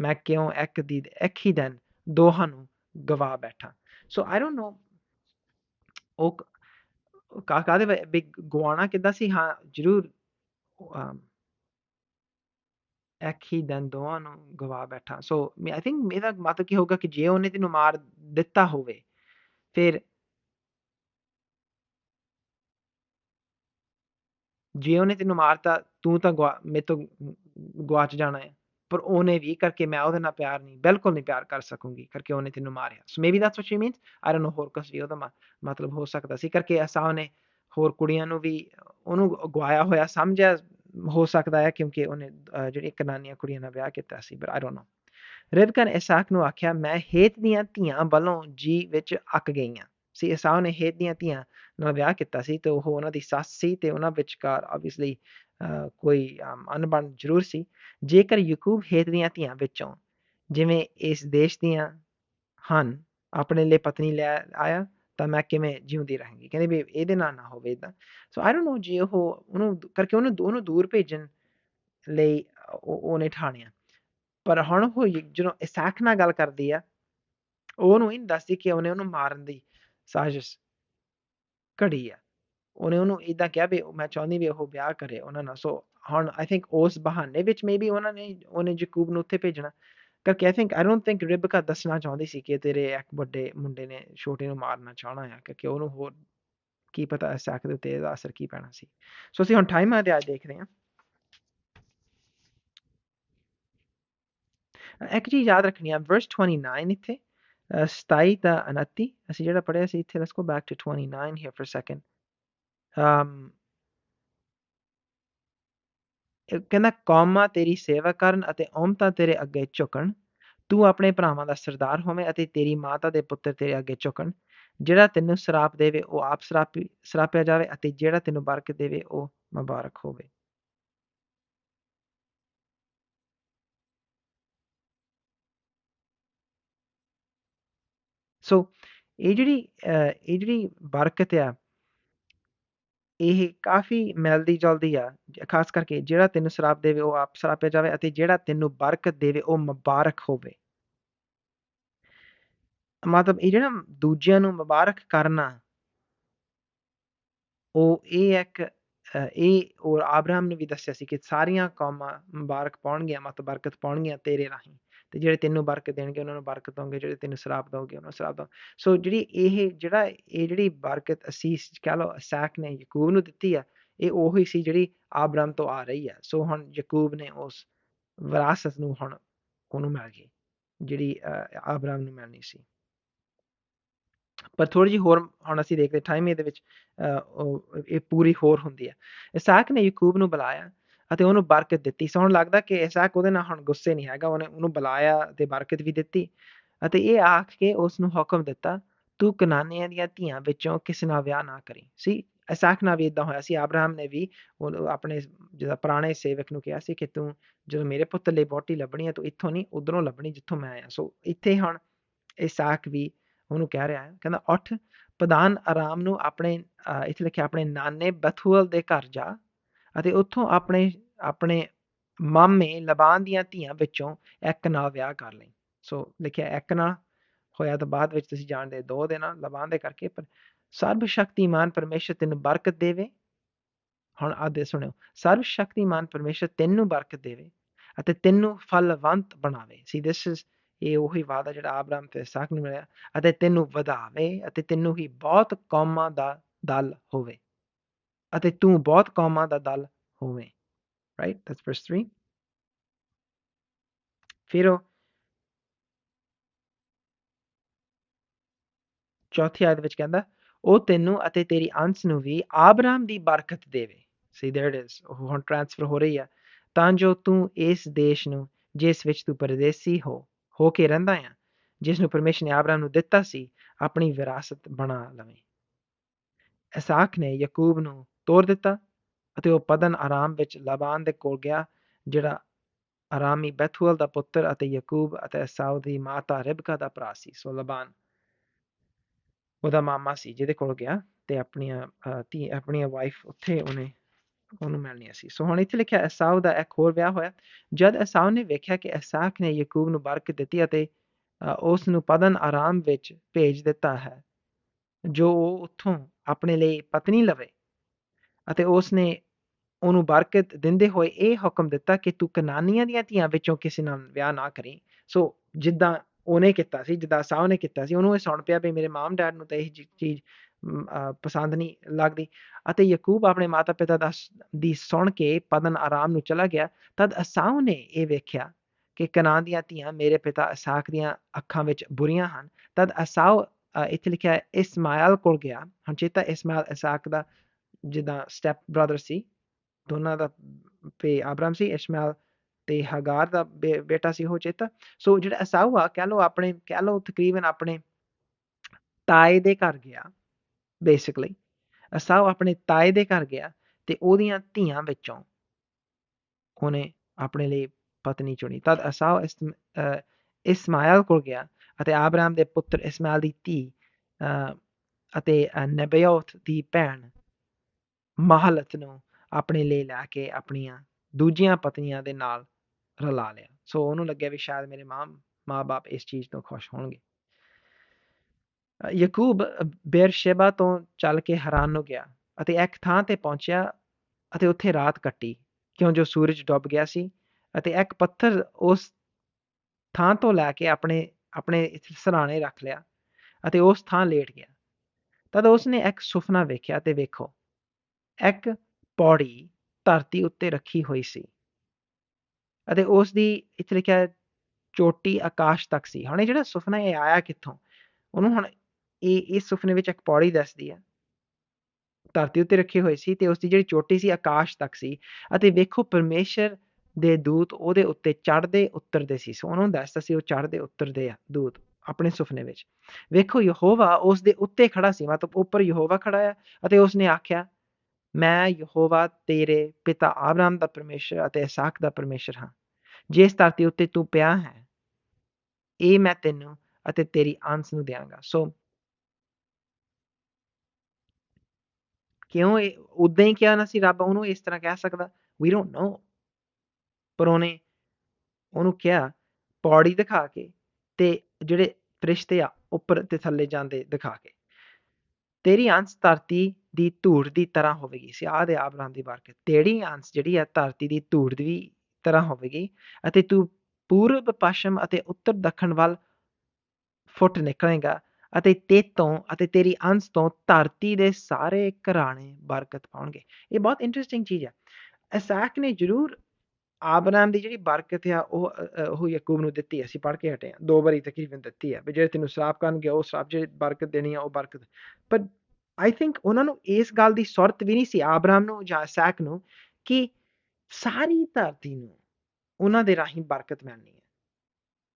ਮੈਂ ਕਿਉਂ ਇੱਕ ਦੀ, ਇੱਕ ਹੀ ਦਿਨ ਦੋਹਾਂ ਨੂੰ ਗਵਾ ਬੈਠਾ। ਸੋ ਆਈ ਡੋਨਟ ਨੋ ਉਹ ਕਾ ਕਾਦੇ ਵੀ ਗਵਾਣਾ ਕਿੱਦਾਂ ਸੀ? ਹਾਂ, ਜ਼ਰੂਰ ਇੱਕ ਹੀ ਦਿਨ ਦੋਵਾਂ ਨੂੰ ਗਵਾ ਬੈਠਾ ਸੋ ਆਈ ਥਿੰਕ ਮੇਰਾ ਮਤਲਬ ਕੀ ਹੋਊਗਾ ਕਿ ਜੇ ਉਹਨੇ ਤੈਨੂੰ ਮਾਰ ਦਿੱਤਾ ਹੋਵੇ ਫਿਰ ਜੇ ਉਹਨੇ ਤੈਨੂੰ ਮਾਰਤਾ ਤੂੰ ਤਾਂ ਮੇਰੇ ਤੋਂ ਗਵਾਚ ਜਾਣਾ ਹੈ ਪਰ ਉਹਨੇ ਵੀ ਕਰਕੇ ਮੈਂ ਉਹਦੇ ਨਾਲ ਪਿਆਰ ਨਹੀਂ ਬਿਲਕੁਲ ਨਹੀਂ ਪਿਆਰ ਕਰ ਸਕੂੰਗੀ ਕਰਕੇ ਉਹਨੇ ਤੈਨੂੰ ਮਾਰਿਆ so maybe that's what she means I don't know ਹੋਰ ਕੁਝ ਵੀ ਉਹਦਾ ਮਤਲਬ ਹੋ ਸਕਦਾ ਸੀ ਕਰਕੇ ਐਸਾ ਉਹਨੇ ਹੋਰ ਕੁੜੀਆਂ ਨੂੰ ਵੀ ਉਹਨੂੰ ਗਵਾਇਆ ਹੋਇਆ ਸਮਝਿਆ ਹੋ ਸਕਦਾ ਹੈ ਕਿਉਂਕਿ ਉਹਨੇ ਜਿਹੜੀ ਕਨਾਨੀਆਂ ਕੁੜੀਆਂ ਨਾਲ ਵਿਆਹ ਕੀਤਾ ਸੀ ਬਟ ਆਈ ਡੋਨਟ ਨੋ ਰਿਬਕਾ ਨੇ ਇਸਾਕ ਨੂੰ ਆਖਿਆ, ਮੈਂ ਹੇਤ ਦੀਆਂ ਧੀਆਂ ਵੱਲੋਂ ਜੀ ਵਿੱਚ ਅੱਕ ਗਈਆਂ। ਸੀ ਇਸਾਉ ਨੇ ਹੇਤ ਦੀਆਂ ਧੀਆਂ ਨਾਲ ਵਿਆਹ ਕੀਤਾ ਸੀ ਤੇ ਉਹ ਉਹਨਾਂ ਦੀ ਸੱਸ ਸੀ ਤੇ ਉਹਨਾਂ ਵਿਚਕਾਰ ਆਬਵੀਅਸਲੀ ਕੋਈ ਅਨਬਣ ਜ਼ਰੂਰ ਸੀ। ਜੇਕਰ ਯਾਕੂਬ ਹੇਤ ਦੀਆਂ ਧੀਆਂ ਵਿੱਚੋਂ ਜਿਵੇਂ ਇਸ ਦੇਸ਼ ਦੀਆਂ ਹਨ, ਆਪਣੇ ਲਈ ਪਤਨੀ ਲੈ ਆਇਆ ਤਾਂ ਮੈਂ ਕਿਵੇਂ ਜਿਉਂਦੀ ਰਹਾਂਗੀ? ਕਹਿੰਦੇ ਵੀ ਇਹਦੇ ਨਾਲ ਨਾ ਹੋਵੇ ਇਦਾਂ ਸੋ ਆਈ ਡੋਨਟ ਨੋ ਜੇ ਉਹ ਉਹਨੂੰ ਕਰਕੇ ਉਹਨੂੰ ਉਹਨੂੰ ਦੂਰ ਭੇਜਣ ਲਈ ਉਹਨੇ ਠਾਣਿਆ। ਪਰ ਹੁਣ ਉਹ ਜਦੋਂ ਇਸਾਕ ਨਾਲ ਗੱਲ ਕਰਦੀ ਆ, ਉਹਨੂੰ ਇਹ ਦੱਸਦੀ ਕਿ ਉਹਨੇ ਉਹਨੂੰ ਮਾਰਨ ਦੀ ਸਾਜ਼ਿਸ਼ ਘੜੀ ਆ। ਉਹਨੇ ਉਹਨੂੰ ਇਦਾਂ ਕਿਹਾ ਵੀ ਮੈਂ ਚਾਹੁੰਦੀ ਵੀ ਉਹ ਵਿਆਹ ਕਰੇ ਉਹਨਾਂ ਨਾਲ। ਸੋ ਹੁਣ ਆਈ ਥਿੰਕ ਉਸ ਬਹਾਨੇ ਵਿੱਚ ਮੇਬੀ ਉਹਨਾਂ ਨੇ, ਉਹਨੇ ਜਕੂਬ ਨੂੰ ਉੱਥੇ ਭੇਜਣਾ। ਕਿਉਂਕਿ I think I don't think Rebecca ਦੱਸਣਾ ਚਾਹੁੰਦੀ ਸੀ ਕਿ ਤੇਰੇ ਇੱਕ ਵੱਡੇ ਮੁੰਡੇ ਨੇ ਛੋਟੇ ਨੂੰ ਮਾਰਨਾ ਚਾਹਣਾ ਆ ਕਿਉਂਕਿ ਉਹਨੂੰ ਹੋਰ ਕੀ ਪਤਾ ਇਸਾਕ ਦੇ ਉੱਤੇ ਇਹਦਾ ਅਸਰ ਕੀ ਪੈਣਾ ਸੀ ਸੋ ਅਸੀਂ ਹੁਣ ਟਾਈਮ ਆ ਦੇ ਅੱਜ ਦੇਖਦੇ ਹਾਂ ਇੱਕ ਚੀਜ਼ ਯਾਦ ਰੱਖਣੀ ਆ ਵਰਸ 29 ਇੱਥੇ 27 ਤਾਂ 29 ਅਸੀਂ ਜਿਹੜਾ ਪੜਿਆ ਸੀ ਇੱਥੇ let's go back to 29 here for a second. um ਕਹਿੰਦਾ, ਕੌਮਾਂ ਤੇਰੀ ਸੇਵਾ ਕਰਨ ਅਤੇ ਔਮਤਾਂ ਤੇਰੇ ਅੱਗੇ ਝੁਕਣ। ਤੂੰ ਆਪਣੇ ਭਰਾਵਾਂ ਦਾ ਸਰਦਾਰ ਹੋਵੇਂ ਅਤੇ ਤੇਰੀ ਮਾਤਾ ਦੇ ਪੁੱਤਰ ਤੇਰੇ ਅੱਗੇ ਝੁਕਣ। ਜਿਹੜਾ ਤੈਨੂੰ ਸਰਾਪ ਦੇਵੇ, ਉਹ ਆਪ ਸਰਾਪੀ, ਸਰਾਪਿਆ ਜਾਵੇ ਅਤੇ ਜਿਹੜਾ ਤੈਨੂੰ ਬਰਕਤ ਦੇਵੇ, ਉਹ ਮੁਬਾਰਕ ਹੋਵੇ। ਸੋ, ਇਹ ਜਿਹੜੀ ਇਹ ਜਿਹੜੀ ਬਰਕਤ ਆ ਇਹ ਕਾਫੀ ਮਿਲਦੀ ਜੁਲਦੀ ਆ ਖਾਸ ਕਰਕੇ ਜਿਹੜਾ ਤੈਨੂੰ ਸ਼ਰਾਪ ਦੇਵੇ ਉਹ ਆਪ ਸ਼ਰਾਪਿਆ ਜਾਵੇ ਅਤੇ ਜਿਹੜਾ ਤੈਨੂੰ ਬਰਕਤ ਦੇਵੇ ਉਹ ਮੁਬਾਰਕ ਹੋਵੇ। ਮਤਲਬ ਇਹ ਜਿਹੜਾ ਦੂਜਿਆਂ ਨੂੰ ਮੁਬਾਰਕ ਕਰਨਾ, ਉਹ ਇਹ ਇੱਕ ਇਹ ਔਰ ਆਬਰਾਮ ਨੇ ਵੀ ਦੱਸਿਆ ਸੀ ਕਿ ਸਾਰੀਆਂ ਕੌਮਾਂ ਮੁਬਾਰਕ ਪਾਉਣਗੀਆਂ ਮਤ ਬਰਕਤ ਪਾਉਣਗੀਆਂ ਤੇਰੇ ਰਾਹੀਂ। ਤੇ ਜਿਹੜੇ ਤੈਨੂੰ ਬਰਕਤ ਦੇਣਗੇ, ਉਹਨਾਂ ਨੂੰ ਬਰਕਤ ਦੋਗੇ ਜਿਹੜੇ ਤੈਨੂੰ ਸ਼ਰਾਪ ਦੋਗੇ ਉਹਨਾਂ ਨੂੰ ਸ਼ਰਾਪ ਦੋ ਸੋ ਜਿਹੜੀ ਇਹ ਜਿਹੜਾ ਇਹ ਜਿਹੜੀ ਬਰਕਤ ਅਸੀਸ ਕਹ ਲਓ ਅਸਾਕ ਨੇ ਯਕੂਬ ਨੂੰ ਦਿੱਤੀ ਆ, ਇਹ ਉਹੀ ਸੀ ਜਿਹੜੀ ਆਬਰਾਮ ਤੋਂ ਆ ਰਹੀ ਆ। ਸੋ ਹੁਣ ਯਕੂਬ ਨੇ ਉਸ ਵਿਰਾਸਤ ਨੂੰ ਹੁਣ ਉਹਨੂੰ ਮਿਲ ਗਈ, ਜਿਹੜੀ ਆਬਰਾਮ ਨੂੰ ਮਿਲਣੀ ਸੀ। ਪਰ ਥੋੜੀ ਜਿਹੀ ਹੋਰ ਹੁਣ ਅਸੀਂ ਦੇਖਦੇ ਟਾਈਮ ਇਹਦੇ ਵਿੱਚ ਇਹ ਪੂਰੀ ਹੋਰ ਹੁੰਦੀ ਹੈ ਇਸਾਕ ਨੇ ਯਾਕੂਬ ਨੂੰ ਬੁਲਾਇਆ ਅਤੇ ਉਹਨੂੰ ਬਰਕਤ ਦਿੱਤੀ। ਸੋ ਹੁਣ ਲੱਗਦਾ ਕਿ ਇਸਾਕ ਉਹਦੇ ਨਾਲ ਹੁਣ ਗੁੱਸੇ ਨਹੀਂ ਹੈਗਾ। ਉਹਨੇ ਉਹਨੂੰ ਬੁਲਾਇਆ ਤੇ ਬਰਕਤ ਵੀ ਦਿੱਤੀ ਅਤੇ ਇਹ ਆਖ ਕੇ ਉਸ ਨੂੰ ਹੁਕਮ ਦਿੱਤਾ, ਤੂੰ ਕਨਾਨੀਆਂ ਦੀਆਂ ਧੀਆਂ ਵਿੱਚੋਂ ਕਿਸੇ ਨਾਲ ਵਿਆਹ ਨਾ ਕਰੀ। ਸੀ ਇਸਾਕ ਨਾਲ ਵੀ ਇਦਾਂ ਹੋਇਆ ਸੀ। ਆਬਰਾਹਮ ਨੇ ਵੀ ਉਹ ਆਪਣੇ ਜਿਹੜਾ ਪੁਰਾਣੇ ਸੇਵਕ ਨੂੰ ਕਿਹਾ ਸੀ ਕਿ ਤੂੰ ਜਦੋਂ ਮੇਰੇ ਪੁੱਤ ਲਈ ਬੋਟੀ ਲੱਭਣੀ ਹੈ ਤੂੰ ਇੱਥੋਂ ਨਹੀਂ, ਉਧਰੋਂ ਲੱਭਣੀ ਜਿੱਥੋਂ ਮੈਂ ਆਇਆ ਸੋ ਇੱਥੇ ਹੁਣ ਇਸਾਕ ਵੀ ਉਹਨੂੰ ਕਹਿ ਰਿਹਾ ਹੈ। ਕਹਿੰਦਾ, ਉੱਠ ਪ੍ਰਧਾਨ ਆਰਾਮ ਨੂੰ ਆਪਣੇ ਇੱਥੇ ਲਿਖਿਆ, ਆਪਣੇ ਨਾਨੇ ਬਥੂਅਲ ਦੇ ਘਰ ਜਾ। ਅਤੇ ਉੱਥੋਂ ਆਪਣੇ ਆਪਣੇ ਮਾਮੇ ਲਬਾਨ ਦੀਆਂ ਧੀਆਂ ਵਿੱਚੋਂ ਇੱਕ ਨਾਲ ਵਿਆਹ ਕਰ ਲਈ। ਸੋ ਲਿਖਿਆ ਇੱਕ ਨਾਲ ਹੋਇਆ ਤਾਂ ਬਾਅਦ ਵਿੱਚ ਤੁਸੀਂ ਜਾਣਦੇ ਦੋ ਦੇ ਨਾਲ ਲਬਾਨ ਦੇ ਕਰਕੇ, ਪਰ ਸਰਬ ਸ਼ਕਤੀਮਾਨ ਪਰਮੇਸ਼ਰ ਤੈਨੂੰ ਬਰਕਤ ਦੇਵੇ। ਹੁਣ ਆਦੇ ਸੁਣਿਓ ਸਰਬ ਸ਼ਕਤੀਮਾਨ ਪਰਮੇਸ਼ਰ ਤੈਨੂੰ ਬਰਕਤ ਦੇਵੇ ਅਤੇ ਤੈਨੂੰ ਫਲਵੰਤ ਬਣਾਵੇ। ਸੀ ਦਿਸ ਇਜ਼ ਇਹ ਉਹੀ ਵਾਦਾ ਜਿਹੜਾ ਆਬਰਾਮ ਤੇ ਇਸਾਕ ਨੂੰ ਮਿਲਿਆ, ਅਤੇ ਤੈਨੂੰ ਵਧਾਵੇ ਅਤੇ ਤੈਨੂੰ ਹੀ ਬਹੁਤ ਕੌਮਾਂ ਦਾ ਦਲ ਹੋਵੇ। ਅਤੇ ਤੂੰ ਬਹੁਤ ਕੌਮਾਂ ਦਾ ਦਲ ਹੋਵੇਂ ਰਾਈਟ ਦੈਟਸ ਵਰਸ 3 ਫਿਰ ਉਹ ਚੌਥੀ ਆਇਤ ਵਿੱਚ ਕਹਿੰਦਾ ਉਹ ਤੈਨੂੰ ਅਤੇ ਤੇਰੀ ਅੰਸ ਨੂੰ ਵੀ ਆਬਰਾਮ ਦੀ ਬਰਕਤ ਦੇਵੇ ਸੀ देयर इट इज ਉਹ ਹੁਣ ਟ੍ਰਾਂਸਫਰ ਹੋ ਰਹੀ ਆ ਤਾਂ ਜੋ ਤੂੰ ਇਸ ਦੇਸ਼ ਨੂੰ ਜਿਸ ਵਿੱਚ ਤੂੰ ਪਰਦੇਸੀ ਹੋ ਹੋ ਕੇ ਰਹਿੰਦਾ ਆ ਜਿਸ ਨੂੰ ਪਰਮੇਸ਼ਰ ਨੇ ਆਬਰਾਮ ਨੂੰ ਦਿੱਤਾ ਸੀ ਆਪਣੀ ਵਿਰਾਸਤ ਬਣਾ ਲਵੇਂ ਇਸਾਕ ਨੇ ਯਾਕੂਬ ਨੂੰ ਤੋਰ ਦਿੱਤਾ ਅਤੇ ਉਹ ਪਦਨ ਆਰਾਮ ਵਿੱਚ ਲਬਾਨ ਦੇ ਕੋਲ ਗਿਆ, ਜਿਹੜਾ ਆਰਾਮੀ ਬੈਥੂਅਲ ਦਾ ਪੁੱਤਰ ਅਤੇ ਯਾਕੂਬ ਅਤੇ ਅਸਾਉ ਦੀ ਮਾਤਾ ਰਿਬਕਾ ਦਾ ਭਰਾ ਸੀ। ਸੋ ਲਬਾਨ ਉਹਦਾ ਮਾਮਾ ਸੀ ਜਿਹਦੇ ਕੋਲ ਗਿਆ ਤੇ ਆਪਣੀਆਂ ਧੀ, ਆਪਣੀਆਂ ਵਾਈਫ ਉੱਥੇ ਉਹਨੇ, ਉਹਨੂੰ ਮਿਲਣੀ ਸੀ। ਸੋ ਹੁਣ ਇੱਥੇ ਲਿਖਿਆ ਅਸਾਉ ਦਾ ਇੱਕ ਹੋਰ ਵਿਆਹ ਹੋਇਆ। ਜਦ ਅਸਾਉ ਨੇ ਵੇਖਿਆ ਕਿ ਇਸਾਕ ਨੇ ਯਾਕੂਬ ਨੂੰ ਬਰਕਤ ਦਿੱਤੀ ਅਤੇ ਉਸ ਨੂੰ ਪਦਨ ਆਰਾਮ ਵਿੱਚ ਭੇਜ ਦਿੱਤਾ ਹੈ, ਜੋ ਉਹ ਉੱਥੋਂ ਆਪਣੇ ਲਈ ਪਤਨੀ ਲਵੇ ਅਤੇ ਉਸ ਨੇ ਉਹਨੂੰ ਬਰਕਤ ਦਿੰਦੇ ਹੋਏ ਇਹ ਹੁਕਮ ਦਿੱਤਾ ਕਿ ਤੂੰ ਕਨਾਨੀਆਂ ਦੀਆਂ ਧੀਆਂ ਵਿੱਚੋਂ ਕਿਸੇ ਨਾਲ ਵਿਆਹ ਨਾ ਕਰੀ। ਸੋ ਜਿੱਦਾਂ ਉਹਨੇ ਕੀਤਾ ਸੀ, ਜਿੱਦਾਂ ਸਾਹ ਨੇ ਕੀਤਾ ਸੀ, ਉਹਨੂੰ ਇਹ ਸੁਣ ਪਿਆ ਵੀ ਮੇਰੇ ਮਾਮ ਡੈਡ ਨੂੰ ਤਾਂ ਇਹ ਚੀਜ਼ ਪਸੰਦ ਨਹੀਂ ਲੱਗਦੀ। ਅਤੇ ਯਾਕੂਬ ਆਪਣੇ ਮਾਤਾ ਪਿਤਾ ਦਾ ਦੀ ਸੁਣ ਕੇ ਪਦਨ ਆਰਾਮ ਨੂੰ ਚਲਾ ਗਿਆ। ਤਦ ਅਸਾਉ ਨੇ ਇਹ ਵੇਖਿਆ ਕਿ ਕਨਾਨ ਦੀਆਂ ਧੀਆਂ ਮੇਰੇ ਪਿਤਾ ਅਸਾਕ ਦੀਆਂ ਅੱਖਾਂ ਵਿੱਚ ਬੁਰੀਆਂ ਹਨ। ਤਦ ਅਸਾਉ ਇੱਥੇ ਲਿਖਿਆ ਇਸਮਾਇਲ ਕੋਲ ਗਿਆ। ਹੁਣ ਚੇਤਾ ਇਸਮਾਇਲ ਅਸਾਕ ਦਾ ਜਿੱਦਾਂ ਸਟੈਪ ਬ੍ਰਦਰ ਸੀ, ਦੋਨਾਂ ਦਾ ਪੇ ਆਬਰਾਮ ਸੀ ਇਸਮਾਇਲ ਤੇ ਹਗਾਰ ਦਾ ਬੇਟਾ ਸੀ ਉਹ ਚੇਤਾ। ਸੋ ਜਿਹੜਾ ਅਸਾਊ ਆ, ਕਹ ਲੋ ਆਪਣੇ, ਕਹ ਲੋ ਤਕਰੀਬਨ ਆਪਣੇ ਤਾਏ ਦੇ ਘਰ ਗਿਆ ਬੇਸਿਕਲੀ ਅਸਾਊ ਆਪਣੇ ਤਾਏ ਦੇ ਘਰ ਗਿਆ ਤੇ ਉਹਦੀਆਂ ਧੀਆਂ ਵਿੱਚੋਂ ਉਹਨੇ ਆਪਣੇ ਲਈ ਪਤਨੀ ਚੁਣੀ। ਤਦ ਅਸਾਉ ਇਸਮਾਇਲ ਕੋਲ ਗਿਆ ਅਤੇ ਆਬਰਾਮ ਦੇ ਪੁੱਤਰ ਇਸਮਾਇਲ ਦੀ ਧੀ ਅਤੇ ਨਬਿਯੋਤ ਦੀ ਭੈਣ ਮਹਲਤ ਨੂੰ ਆਪਣੇ ਲਈ ਲੈ ਕੇ ਆਪਣੀਆਂ ਦੂਜੀਆਂ ਪਤਨੀਆਂ ਦੇ ਨਾਲ ਰਲਾ ਲਿਆ। ਸੋ ਉਹਨੂੰ ਲੱਗਿਆ ਵੀ ਸ਼ਾਇਦ ਮੇਰੇ ਮਾਂ, ਮਾਂ-ਬਾਪ ਇਸ ਚੀਜ਼ ਤੋਂ ਖੁਸ਼ ਹੋਣਗੇ। ਯਾਕੂਬ ਬੇਰਸ਼ੇਬਾ ਤੋਂ ਚੱਲ ਕੇ ਹਰਾਨ ਹੋ ਗਿਆ ਅਤੇ ਇੱਕ ਥਾਂ ਤੇ ਪਹੁੰਚਿਆ ਅਤੇ ਉੱਥੇ ਰਾਤ ਕੱਟੀ, ਕਿਉਂ ਜੋ ਸੂਰਜ ਡੁੱਬ ਗਿਆ ਸੀ ਅਤੇ ਇੱਕ ਪੱਥਰ ਉਸ ਥਾਂ ਤੋਂ ਲੈ ਕੇ ਆਪਣੇ ਆਪਣੇ ਸਰਾਣੇ ਰੱਖ ਲਿਆ ਅਤੇ ਉਸ ਥਾਂ ਲੇਟ ਗਿਆ। ਤਦ ਉਸਨੇ ਇੱਕ ਸੁਪਨਾ ਵੇਖਿਆ ਤੇ ਵੇਖੋ ਇੱਕ ਪੌੜੀ ਧਰਤੀ ਉੱਤੇ ਰੱਖੀ ਹੋਈ ਸੀ ਅਤੇ ਉਸ ਦੀ ਇੱਥੇ ਲਿਖਿਆ ਚੋਟੀ ਆਕਾਸ਼ ਤੱਕ ਸੀ। ਹੁਣ ਇਹ ਜਿਹੜਾ ਸੁਪਨਾ ਇਹ ਆਇਆ ਕਿੱਥੋਂ? ਉਹਨੂੰ ਹੁਣ ਇਹ, ਇਸ ਸੁਪਨੇ ਵਿੱਚ ਇੱਕ ਪੌੜੀ ਦੱਸਦੀ ਹੈ। ਧਰਤੀ ਉੱਤੇ ਰੱਖੀ ਹੋਈ ਸੀ ਤੇ ਉਸ ਦੀ ਜਿਹੜੀ ਚੋਟੀ ਸੀ, ਆਕਾਸ਼ ਤੱਕ ਸੀ ਅਤੇ ਵੇਖੋ ਪਰਮੇਸ਼ਰ ਦੇ ਦੂਤ ਉਹਦੇ ਉੱਤੇ ਚੜ੍ਹਦੇ ਉਤਰਦੇ ਸੀ। ਸੋ ਉਹਨੂੰ ਦੱਸਦਾ ਸੀ, ਉਹ ਚੜ੍ਹਦੇ ਉਤਰਦੇ ਆ, ਦੂਤ ਆਪਣੇ ਸੁਪਨੇ ਵਿੱਚ। ਵੇਖੋ ਯਹੋਵਾ ਉਸ ਦੇ ਉੱਤੇ ਖੜਾ ਸੀ, ਮਤਲਬ ਉੱਪਰ ਯਹੋਵਾ ਖੜਾ ਹੈ ਅਤੇ ਉਸਨੇ ਆਖਿਆ ਮੈਂ ਯਹੋਵਾ ਤੇਰੇ ਪਿਤਾ ਆਬਰਾਮ ਦਾ ਪਰਮੇਸ਼ਰ ਅਤੇ ਇਸਾਕ ਦਾ ਪਰਮੇਸ਼ਰ ਹਾਂ। ਜਿਸ ਧਰਤੀ ਉੱਤੇ ਤੂੰ ਪਿਆ ਹੈ, ਇਹ ਮੈਂ ਤੈਨੂੰ ਅਤੇ ਤੇਰੀ ਅੰਸ ਨੂੰ ਦੇਵਾਂਗਾ ਸੋ ਕਿਉਂ ਇਹ ਉਦਾਂ ਹੀ ਕਿਹਾ ਨਾ ਸੀ ਰੱਬ? ਉਹਨੂੰ ਇਸ ਤਰ੍ਹਾਂ ਕਹਿ ਸਕਦਾ? ਵੀ ਡੋਨਟ ਨੋ ਪਰ ਉਹਨੇ ਉਹਨੂੰ ਕਿਹਾ, ਪੌੜੀ ਦਿਖਾ ਕੇ ਤੇ ਜਿਹੜੇ ਫਰਿਸ਼ਤੇ ਆ, ਉੱਪਰ ਤੇ ਥੱਲੇ ਜਾਂਦੇ ਦਿਖਾ ਕੇ। ਤੇਰੀ ਅੰਸ ਧਰਤੀ ਦੀ ਧੂੜ ਦੀ ਤਰ੍ਹਾਂ ਹੋਵੇਗੀ। ਸਿਆਹ ਦੇ ਆਬਰਾਂ ਦੀ ਬਰਕਤ ਤੇਰੀ ਅੰਸ ਜਿਹੜੀ ਹੈ ਧਰਤੀ ਦੀ ਧੂੜ ਦੀ ਤਰ੍ਹਾਂ ਹੋਵੇਗੀ ਅਤੇ ਤੂੰ ਪੂਰਬ, ਪੱਛਮ ਅਤੇ ਉੱਤਰ, ਦੱਖਣ ਵੱਲ ਫੁੱਟ ਨਿਕਲੇਗਾ ਅਤੇ ਤੇਤੋਂ ਅਤੇ ਤੇਰੀ ਅੰਸ ਤੋਂ ਧਰਤੀ ਦੇ ਸਾਰੇ ਘਰਾਣੇ ਬਰਕਤ ਪਾਉਣਗੇ। ਇਹ ਬਹੁਤ ਇੰਟਰਸਟਿੰਗ ਚੀਜ਼ ਹੈ ਅਸਾਕ ਨੇ ਜ਼ਰੂਰ ਆਬਰਾਮ ਦੀ ਜਿਹੜੀ ਬਰਕਤ ਆ, ਉਹ ਉਹ ਯਾਕੂਬ ਨੂੰ ਦਿੱਤੀ। ਅਸੀਂ ਪੜ੍ਹ ਕੇ ਹਟੇ ਆ ਦੋ ਵਾਰੀ ਤਕਰੀਬਨ ਦਿੱਤੀ ਹੈ ਵੀ ਜਿਹੜੇ ਤੈਨੂੰ ਸ਼ਰਾਪ ਕਰਨਗੇ, ਉਹ ਸ਼ਰਾਪ ਜਿਹੜੀ ਬਰਕਤ ਦੇਣੀ ਆ, ਉਹ ਬਰਕਤ। ਪਰ ਆਈ ਥਿੰਕ ਉਹਨਾਂ ਨੂੰ ਇਸ ਗੱਲ ਦੀ ਸੁਰਤ ਵੀ ਨਹੀਂ ਸੀ, ਆਬਰਾਮ ਨੂੰ ਜਾਂ ਸੈਕ ਨੂੰ, ਕਿ ਸਾਰੀ ਧਰਤੀ ਨੂੰ ਉਹਨਾਂ ਦੇ ਰਾਹੀਂ ਬਰਕਤ ਮਿਲਣੀ ਹੈ।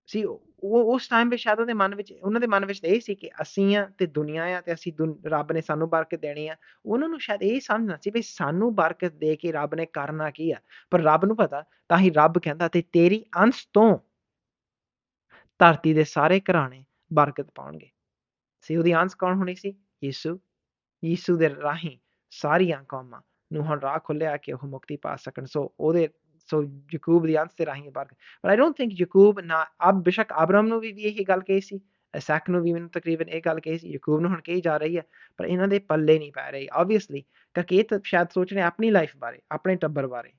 ਸੀ ਉਹ, ਉਸ ਟਾਈਮ ਵਿੱਚ ਸ਼ਾਇਦ ਉਹਦੇ ਮਨ ਵਿੱਚ, ਉਹਨਾਂ ਦੇ ਮਨ ਵਿੱਚ ਇਹ ਸੀ ਕਿ ਅਸੀਂ ਆ ਤੇ ਦੁਨੀਆ ਆ ਤੇ ਅਸੀਂ ਰੱਬ ਨੇ ਸਾਨੂੰ ਬਰਕਤ ਦੇਣੀ ਆ। ਉਹਨਾਂ ਨੂੰ ਸ਼ਾਇਦ ਇਹ ਸਮਝਣਾ ਸੀ ਵੀ ਸਾਨੂੰ ਬਰਕਤ ਦੇ ਕੇ ਰੱਬ ਨੇ ਕਰਨਾ ਕੀ ਆ। ਪਰ ਰੱਬ ਨੂੰ ਪਤਾ, ਤਾਂ ਹੀ ਰੱਬ ਕਹਿੰਦਾ ਤੇ ਤੇਰੀ ਅੰਸ਼ ਤੋਂ ਧਰਤੀ ਦੇ ਸਾਰੇ ਘਰਾਣੇ ਬਰਕਤ ਪਾਉਣਗੇ। ਸੀ ਉਹਦੀ ਅੰਸ਼ ਕੌਣ ਹੋਣੀ ਸੀ? ਯਿਸੂ। ਯਿਸੂ ਦੇ ਰਾਹੀਂ ਸਾਰੀਆਂ ਕੌਮਾਂ ਨੂੰ ਹੁਣ ਰਾਹ ਖੁੱਲਿਆ ਕਿ ਉਹ ਮੁਕਤੀ ਪਾ ਸਕਣ। ਸੋ ਉਹਦੇ, ਸੋ ਯਾਕੂਬ ਦੀ ਅੰਤ ਤੇ ਰਾਹੀਂ ਬਰਕਤ ਪਰ ਆਈ ਡੋਨਟ ਥਿੰਕ ਯਾਕੂਬ ਨਾ ਅਬ ਬਿਸ਼ਕ ਅਬਰਾਮ ਨੂੰ ਵੀ ਇਹ ਗੱਲ ਕਹੀ ਸੀ ਅਸਾਕ ਨੂੰ ਵੀ ਮੈਨੂੰ ਤਕਰੀਬਨ ਇਹ ਗੱਲ ਕਹੀ ਸੀ, ਯਾਕੂਬ ਨੂੰ ਹੁਣ ਕਹੀ ਜਾ ਰਹੀ ਹੈ, ਪਰ ਇਹਨਾਂ ਦੇ ਪੱਲੇ ਨਹੀਂ ਪੈ ਰਹੀ। ਆਬਵੀਅਸਲੀ ਕਿਉਂਕਿ ਇਹ ਤਾਂ ਸ਼ਾਇਦ ਸੋਚ ਰਹੇ ਆਪਣੀ ਲਾਈਫ ਬਾਰੇ, ਆਪਣੇ ਟੱਬਰ ਬਾਰੇ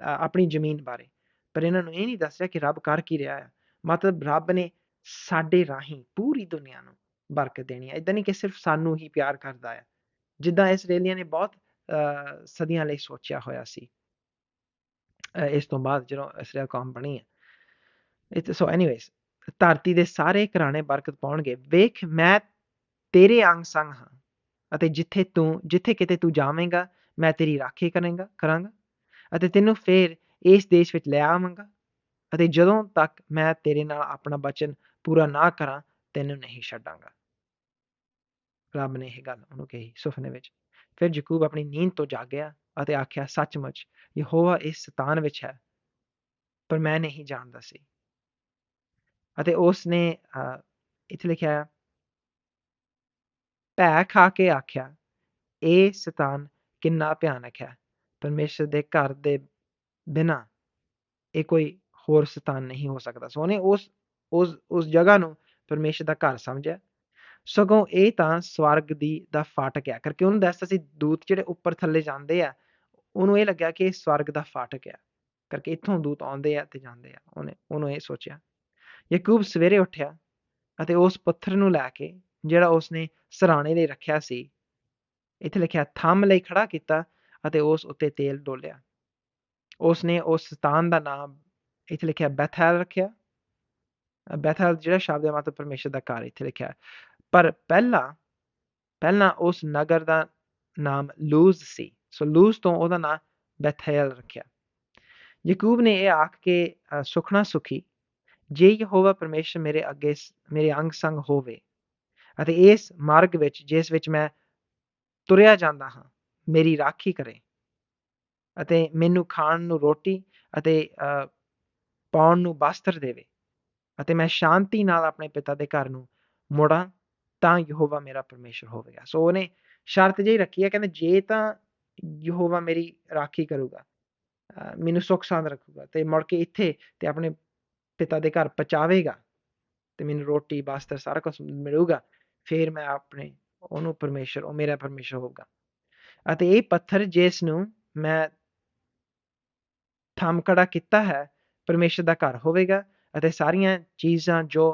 ਆਪਣੀ ਜ਼ਮੀਨ ਬਾਰੇ, ਪਰ ਇਹਨਾਂ ਨੂੰ ਇਹ ਨਹੀਂ ਦੱਸ ਰਿਹਾ ਕਿ ਰੱਬ ਕਰ ਕੀ ਰਿਹਾ ਹੈ। ਮਤਲਬ ਰੱਬ ਨੇ ਸਾਡੇ ਰਾਹੀਂ ਪੂਰੀ ਦੁਨੀਆ ਨੂੰ ਬਰਕਤ ਦੇਣੀ ਹੈ। ਇਦਾਂ ਨਹੀਂ ਕਿ ਸਿਰਫ ਸਾਨੂੰ ਹੀ ਪਿਆਰ ਕਰਦਾ ਹੈ। ਜਿੱਦਾਂ ਇਸرائیਲੀਆਂ ਨੇ ਬਹੁਤ, ਅਹ, ਸਦੀਆਂ ਲਈ ਸੋਚਿਆ ਹੋਇਆ ਸੀ। ਇਸ ਤੋਂ ਬਾਅਦ ਜਦੋਂ ਇਸਰਾਇਲ ਕੌਮ ਬਣੀ ਹੈ। ਇਟ ਸੋ ਐਨੀਵੇਸ ਧਰਤੀ ਦੇ ਸਾਰੇ ਘਰਾਣੇ ਬਰਕਤ ਪਾਉਣਗੇ। ਵੇਖ, ਮੈਂ ਤੇਰੇ ਅੰਗ ਸੰਗ ਹਾਂ ਅਤੇ ਜਿੱਥੇ ਤੂੰ, ਜਿੱਥੇ ਕਿਤੇ ਤੂੰ ਜਾਵੇਂਗਾ, ਮੈਂ ਤੇਰੀ ਰਾਖੀ ਕਰਾਂਗਾ ਕਰਾਂਗਾ ਅਤੇ ਤੈਨੂੰ ਫੇਰ ਇਸ ਦੇਸ਼ ਵਿੱਚ ਲੈ ਆਵਾਂਗਾ ਅਤੇ ਜਦੋਂ ਤੱਕ ਮੈਂ ਤੇਰੇ ਨਾਲ ਆਪਣਾ ਬਚਨ ਪੂਰਾ ਨਾ ਕਰਾਂ ਤੈਨੂੰ ਨਹੀਂ ਛੱਡਾਂਗਾ। ਰੱਬ ਨੇ ਇਹ ਗੱਲ ਉਹਨੂੰ ਕਹੀ ਸੁਪਨੇ ਵਿੱਚ। ਫਿਰ ਯਾਕੂਬ ਆਪਣੀ ਨੀਂਦ ਤੋਂ ਜਾਗਿਆ ਅਤੇ ਆਖਿਆ, ਸੱਚਮੁੱਚ ਯਹੋਵਾ ਇਸ ਸਤਾਨ ਵਿੱਚ ਹੈ, ਪਰ ਮੈਂ ਨਹੀਂ ਜਾਣਦਾ ਸੀ। ਅਤੇ ਉਸ ਨੇ ਇੱਥੇ ਲਿਖਿਆ ਭੈ ਖਾ ਕੇ ਆਖਿਆ, ਇਹ ਸਤਾਨ ਕਿੰਨਾ ਭਿਆਨਕ ਹੈ, ਪਰਮੇਸ਼ਰ ਦੇ ਘਰ ਦੇ ਬਿਨਾ ਇਹ ਕੋਈ ਹੋਰ ਸਤਾਨ ਨਹੀਂ ਹੋ ਸਕਦਾ। ਸੋ ਉਹਨੇ ਉਸ ਉਸ ਉਸ ਜਗ੍ਹਾ ਨੂੰ ਪਰਮੇਸ਼ਰ ਦਾ ਘਰ ਸਮਝਿਆ। ਸਗੋਂ ਇਹ ਤਾਂ ਸਵਰਗ ਦੀ ਦਾ ਫਾਟਕ ਹੈ ਕਰਕੇ ਉਹਨੂੰ ਦੱਸਦਾ ਸੀ ਦੂਤ ਜਿਹੜੇ ਉੱਪਰ ਥੱਲੇ ਜਾਂਦੇ ਆ, ਉਹਨੂੰ ਇਹ ਲੱਗਿਆ ਕਿ ਇਹ ਸਵਰਗ ਦਾ ਫਾਟਕ ਆ। ਕਰਕੇ ਇੱਥੋਂ ਦੂਤ ਆਉਂਦੇ ਆ ਤੇ ਜਾਂਦੇ ਆ। ਉਹਨੇ, ਉਹਨੂੰ ਇਹ ਸੋਚਿਆ। ਯਾਕੂਬ ਸਵੇਰੇ ਉੱਠਿਆ ਅਤੇ ਉਸ ਪੱਥਰ ਨੂੰ ਲੈ ਕੇ ਜਿਹੜਾ ਉਸਨੇ ਸਰਾਣੇ ਲਈ ਰੱਖਿਆ ਸੀ, ਇੱਥੇ ਲਿਖਿਆ, ਥੰਮ ਲਈ ਖੜਾ ਕੀਤਾ ਅਤੇ ਉਸ ਉੱਤੇ ਤੇਲ ਡੋਲਿਆ। ਉਸਨੇ ਉਸ ਸਥਾਨ ਦਾ ਨਾਮ, ਇੱਥੇ ਲਿਖਿਆ, ਬੈਥਲ ਰੱਖਿਆ ਬੈਥਲ ਜਿਹੜਾ ਸ਼ਬਦ ਹੈ ਮਤਲਬ ਪਰਮੇਸ਼ਰ ਦਾ ਘਰ ਇੱਥੇ ਲਿਖਿਆ ਪਰ ਪਹਿਲਾਂ ਪਹਿਲਾਂ ਉਸ ਨਗਰ ਦਾ ਨਾਮ ਲੂਜ਼ ਸੀ ਸੋ ਲੂਜ਼ ਤੋਂ ਉਹਦਾ ਨਾਮ ਬੈਥਲ ਰੱਖਿਆ ਯਾਕੂਬ ਨੇ ਇਹ ਆਖ ਕੇ ਸੁਖਣਾ ਸੁਖੀ ਜੇ ਯਹੋਵਾ ਪਰਮੇਸ਼ਰ ਮੇਰੇ ਅੱਗੇ ਮੇਰੇ ਅੰਗ ਸੰਗ ਹੋਵੇ ਅਤੇ ਇਸ ਮਾਰਗ ਵਿੱਚ ਜਿਸ ਵਿੱਚ ਮੈਂ ਤੁਰਿਆ ਜਾਂਦਾ ਹਾਂ ਮੇਰੀ ਰਾਖੀ ਕਰੇ ਅਤੇ ਮੈਨੂੰ ਖਾਣ ਨੂੰ ਰੋਟੀ ਅਤੇ ਪਾਉਣ ਨੂੰ ਬਸਤਰ ਦੇਵੇ ਅਤੇ ਮੈਂ ਸ਼ਾਂਤੀ ਨਾਲ ਆਪਣੇ ਪਿਤਾ ਦੇ ਘਰ ਨੂੰ ਮੁੜਾਂ ਤਾਂ ਯਹੋਵਾ ਮੇਰਾ ਪਰਮੇਸ਼ਰ ਹੋਵੇਗਾ। ਸੋ ਉਹਨੇ ਸ਼ਰਤ ਜਿਹੀ ਰੱਖੀ ਹੈ, ਕਹਿੰਦੇ ਜੇ ਤਾਂ ਯਹੋਵਾ ਮੇਰੀ ਰਾਖੀ ਕਰੂਗਾ ਮੈਨੂੰ ਸੁੱਖ ਸਾਂਦ ਰੱਖੂਗਾ ਤੇ ਮੁੜ ਕੇ ਇੱਥੇ ਤੇ ਆਪਣੇ ਪਿਤਾ ਦੇ ਘਰ ਪਹੁੰਚਾਵੇਗਾ ਤੇ ਮੈਨੂੰ ਰੋਟੀ, ਬਸਤਰ ਸਾਰਾ ਕੁਝ ਮਿਲੂਗਾ, ਫਿਰ ਮੈਂ ਆਪਣੇ ਉਹਨੂੰ ਪਰਮੇਸ਼ਰ, ਉਹ ਮੇਰਾ ਪਰਮੇਸ਼ਰ ਹੋਊਗਾ। ਅਤੇ ਇਹ ਪੱਥਰ ਜਿਸ ਨੂੰ ਮੈਂ ਥੰਮਕੜਾ ਕੀਤਾ ਹੈ, ਪਰਮੇਸ਼ਰ ਦਾ ਘਰ ਹੋਵੇਗਾ ਅਤੇ ਸਾਰੀਆਂ ਚੀਜ਼ਾਂ ਜੋ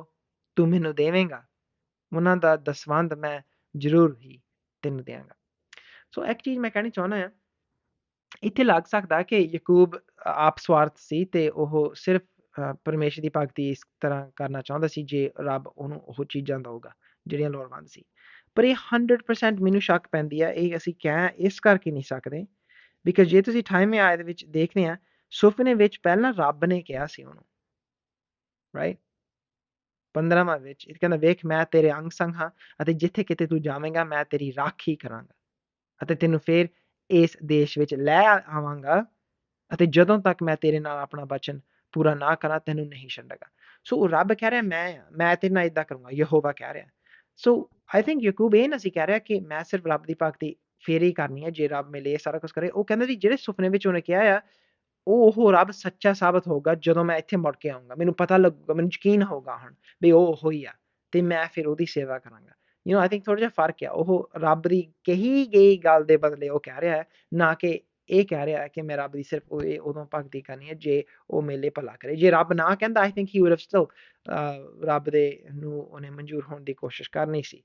ਤੂੰ ਮੈਨੂੰ ਦੇਵੇਂਗਾ, ਉਹਨਾਂ ਦਾ ਦਸਵੰਦ ਮੈਂ ਜ਼ਰੂਰ ਹੀ ਤੈਨੂੰ ਦੇਵਾਂਗਾ ਸੋ ਇੱਕ ਚੀਜ਼ ਮੈਂ ਕਹਿਣੀ ਚਾਹੁੰਦਾ ਹਾਂ, ਇੱਥੇ ਲੱਗ ਸਕਦਾ ਕਿ ਯਾਕੂਬ ਆਪ ਸਵਾਰਥ ਸੀ ਤੇ ਉਹ ਸਿਰਫ ਪਰਮੇਸ਼ਰ ਦੀ ਭਗਤੀ ਇਸ ਤਰ੍ਹਾਂ ਕਰਨਾ ਚਾਹੁੰਦਾ ਸੀ ਜੇ ਰੱਬ ਉਹਨੂੰ ਉਹ ਚੀਜ਼ਾਂ ਦਊਗਾ, ਜਿਹੜੀਆਂ ਲੋੜਵੰਦ ਸੀ। ਪਰ ਇਹ 100% ਮੈਨੂੰ ਸ਼ੱਕ ਪੈਂਦੀ ਹੈ ਇਹ ਅਸੀਂ ਕਹਿ ਇਸ ਕਰਕੇ ਨਹੀਂ ਸਕਦੇ ਬਿਕਾਜ਼ ਜੇ ਤੁਸੀਂ 28ਵੇਂ ਆਇਤ ਵਿੱਚ ਦੇਖਦੇ ਆ ਸੁਪਨੇ ਵਿੱਚ ਪਹਿਲਾਂ ਰੱਬ ਨੇ ਕਿਹਾ ਸੀ ਉਹਨੂੰ ਰਾਈਟ 15ਵਾਂ ਵਿੱਚ, ਇਹ ਕਹਿੰਦਾ, ਵੇਖ, ਮੈਂ ਤੇਰੇ ਅੰਗ ਸੰਗ ਹਾਂ ਅਤੇ ਜਿੱਥੇ ਕਿਤੇ ਤੂੰ ਜਾਵੇਂਗਾ, ਮੈਂ ਤੇਰੀ ਰਾਖੀ ਕਰਾਂਗਾ ਅਤੇ ਤੈਨੂੰ ਫੇਰ ਇਸ ਦੇਸ਼ ਵਿੱਚ ਲੈ ਆਵਾਂਗਾ ਅਤੇ ਜਦੋਂ ਤੱਕ ਮੈਂ ਤੇਰੇ ਨਾਲ ਆਪਣਾ ਬਚਨ ਪੂਰਾ ਨਾ ਕਰਾਂ, ਤੈਨੂੰ ਨਹੀਂ ਛੱਡਾਂਗਾ। ਸੋ ਰੱਬ ਕਹਿ ਰਿਹਾ, ਮੈਂ ਮੈਂ ਤੇਰੇ ਨਾਲ ਇਦਾਂ ਕਰੂੰਗਾ। ਯਹੋਵਾ ਕਹਿ ਰਿਹਾ। ਸੋ ਆਈ ਥਿੰਕ ਯਾਕੂਬ ਇਹ ਨਹੀਂ ਕਹਿ ਰਿਹਾ ਕਿ ਮੈਂ ਸਿਰਫ ਰੱਬ ਦੀ ਭਗਤੀ ਫੇਰ ਹੀ ਕਰਨੀ ਹੈ, ਜੇ ਰੱਬ ਮੇਰੇ ਸਾਰਾ ਕੁਝ ਕਰੇ। ਉਹ ਕਹਿੰਦਾ ਜੀ, ਜਿਹੜੇ ਸੁਪਨੇ ਵਿੱਚ ਉਹਨੇ ਕਿਹਾ ਆ ਉਹ ਉਹ ਰੱਬ ਸੱਚਾ ਸਾਬਤ ਹੋਊਗਾ ਜਦੋਂ ਮੈਂ ਇੱਥੇ ਮੁੜ ਕੇ ਆਉਂਗਾ ਮੈਨੂੰ ਪਤਾ ਲੱਗੂਗਾ, ਮੈਨੂੰ ਯਕੀਨ ਹੋਊਗਾ ਹੁਣ ਵੀ ਉਹ ਹੀ ਆ ਤੇ ਮੈਂ ਫਿਰ ਉਹਦੀ ਸੇਵਾ ਕਰਾਂਗਾ। ਯੂ نو ਆਈ ਥਿੰਕ ਥੋੜਾ ਜਿਹਾ ਫ਼ਰਕ ਆ। ਉਹ ਰੱਬ ਦੀ ਕਹੀ ਗਈ ਗੱਲ ਦੇ ਬਦਲੇ ਉਹ ਕਹਿ ਰਿਹਾ ਹੈ, ਨਾ ਕਿ ਇਹ ਕਹਿ ਰਿਹਾ ਹੈ ਕਿ ਮੈਂ ਰੱਬ ਦੀ ਸਿਰਫ ਉਹ ਉਦੋਂ ਭਗਤੀ ਕਰਨੀ ਹੈ ਜੇ ਉਹ ਮੇਲੇ ਭਲਾ ਕਰੇ। ਜੇ ਰੱਬ ਨਾ ਕਹਿੰਦਾ I think he would have still ਰੱਬ ਦੇ ਨੂੰ ਉਹਨੇ ਮਨਜ਼ੂਰ ਹੋਣ ਦੀ ਕੋਸ਼ਿਸ਼ ਕਰਨੀ ਸੀ।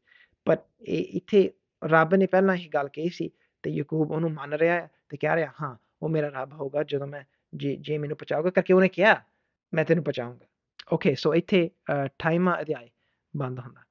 ਪਰ ਇਹ ਇੱਥੇ ਰੱਬ ਨੇ ਪਹਿਲਾਂ ਹੀ ਗੱਲ ਕਹੀ ਸੀ ਤੇ ਯਾਕੂਬ ਉਹਨੂੰ ਮੰਨ ਰਿਹਾ ਹੈ ਤੇ ਕਹਿ ਰਿਹਾ, ਹਾਂ ਉਹ ਮੇਰਾ ਰੱਬ ਹੋਊਗਾ ਜਦੋਂ ਮੈਂ ਜੇ ਜੇ ਮੈਨੂੰ ਪਹੁੰਚਾਊਗਾ ਕਰਕੇ ਉਹਨੇ ਕਿਹਾ ਮੈਂ ਤੈਨੂੰ ਪਹੁੰਚਾਊਂਗਾ ਓਕੇ ਸੋ ਇੱਥੇ 28ਵਾਂ ਅਧਿਆਇ ਬੰਦ ਹੁੰਦਾ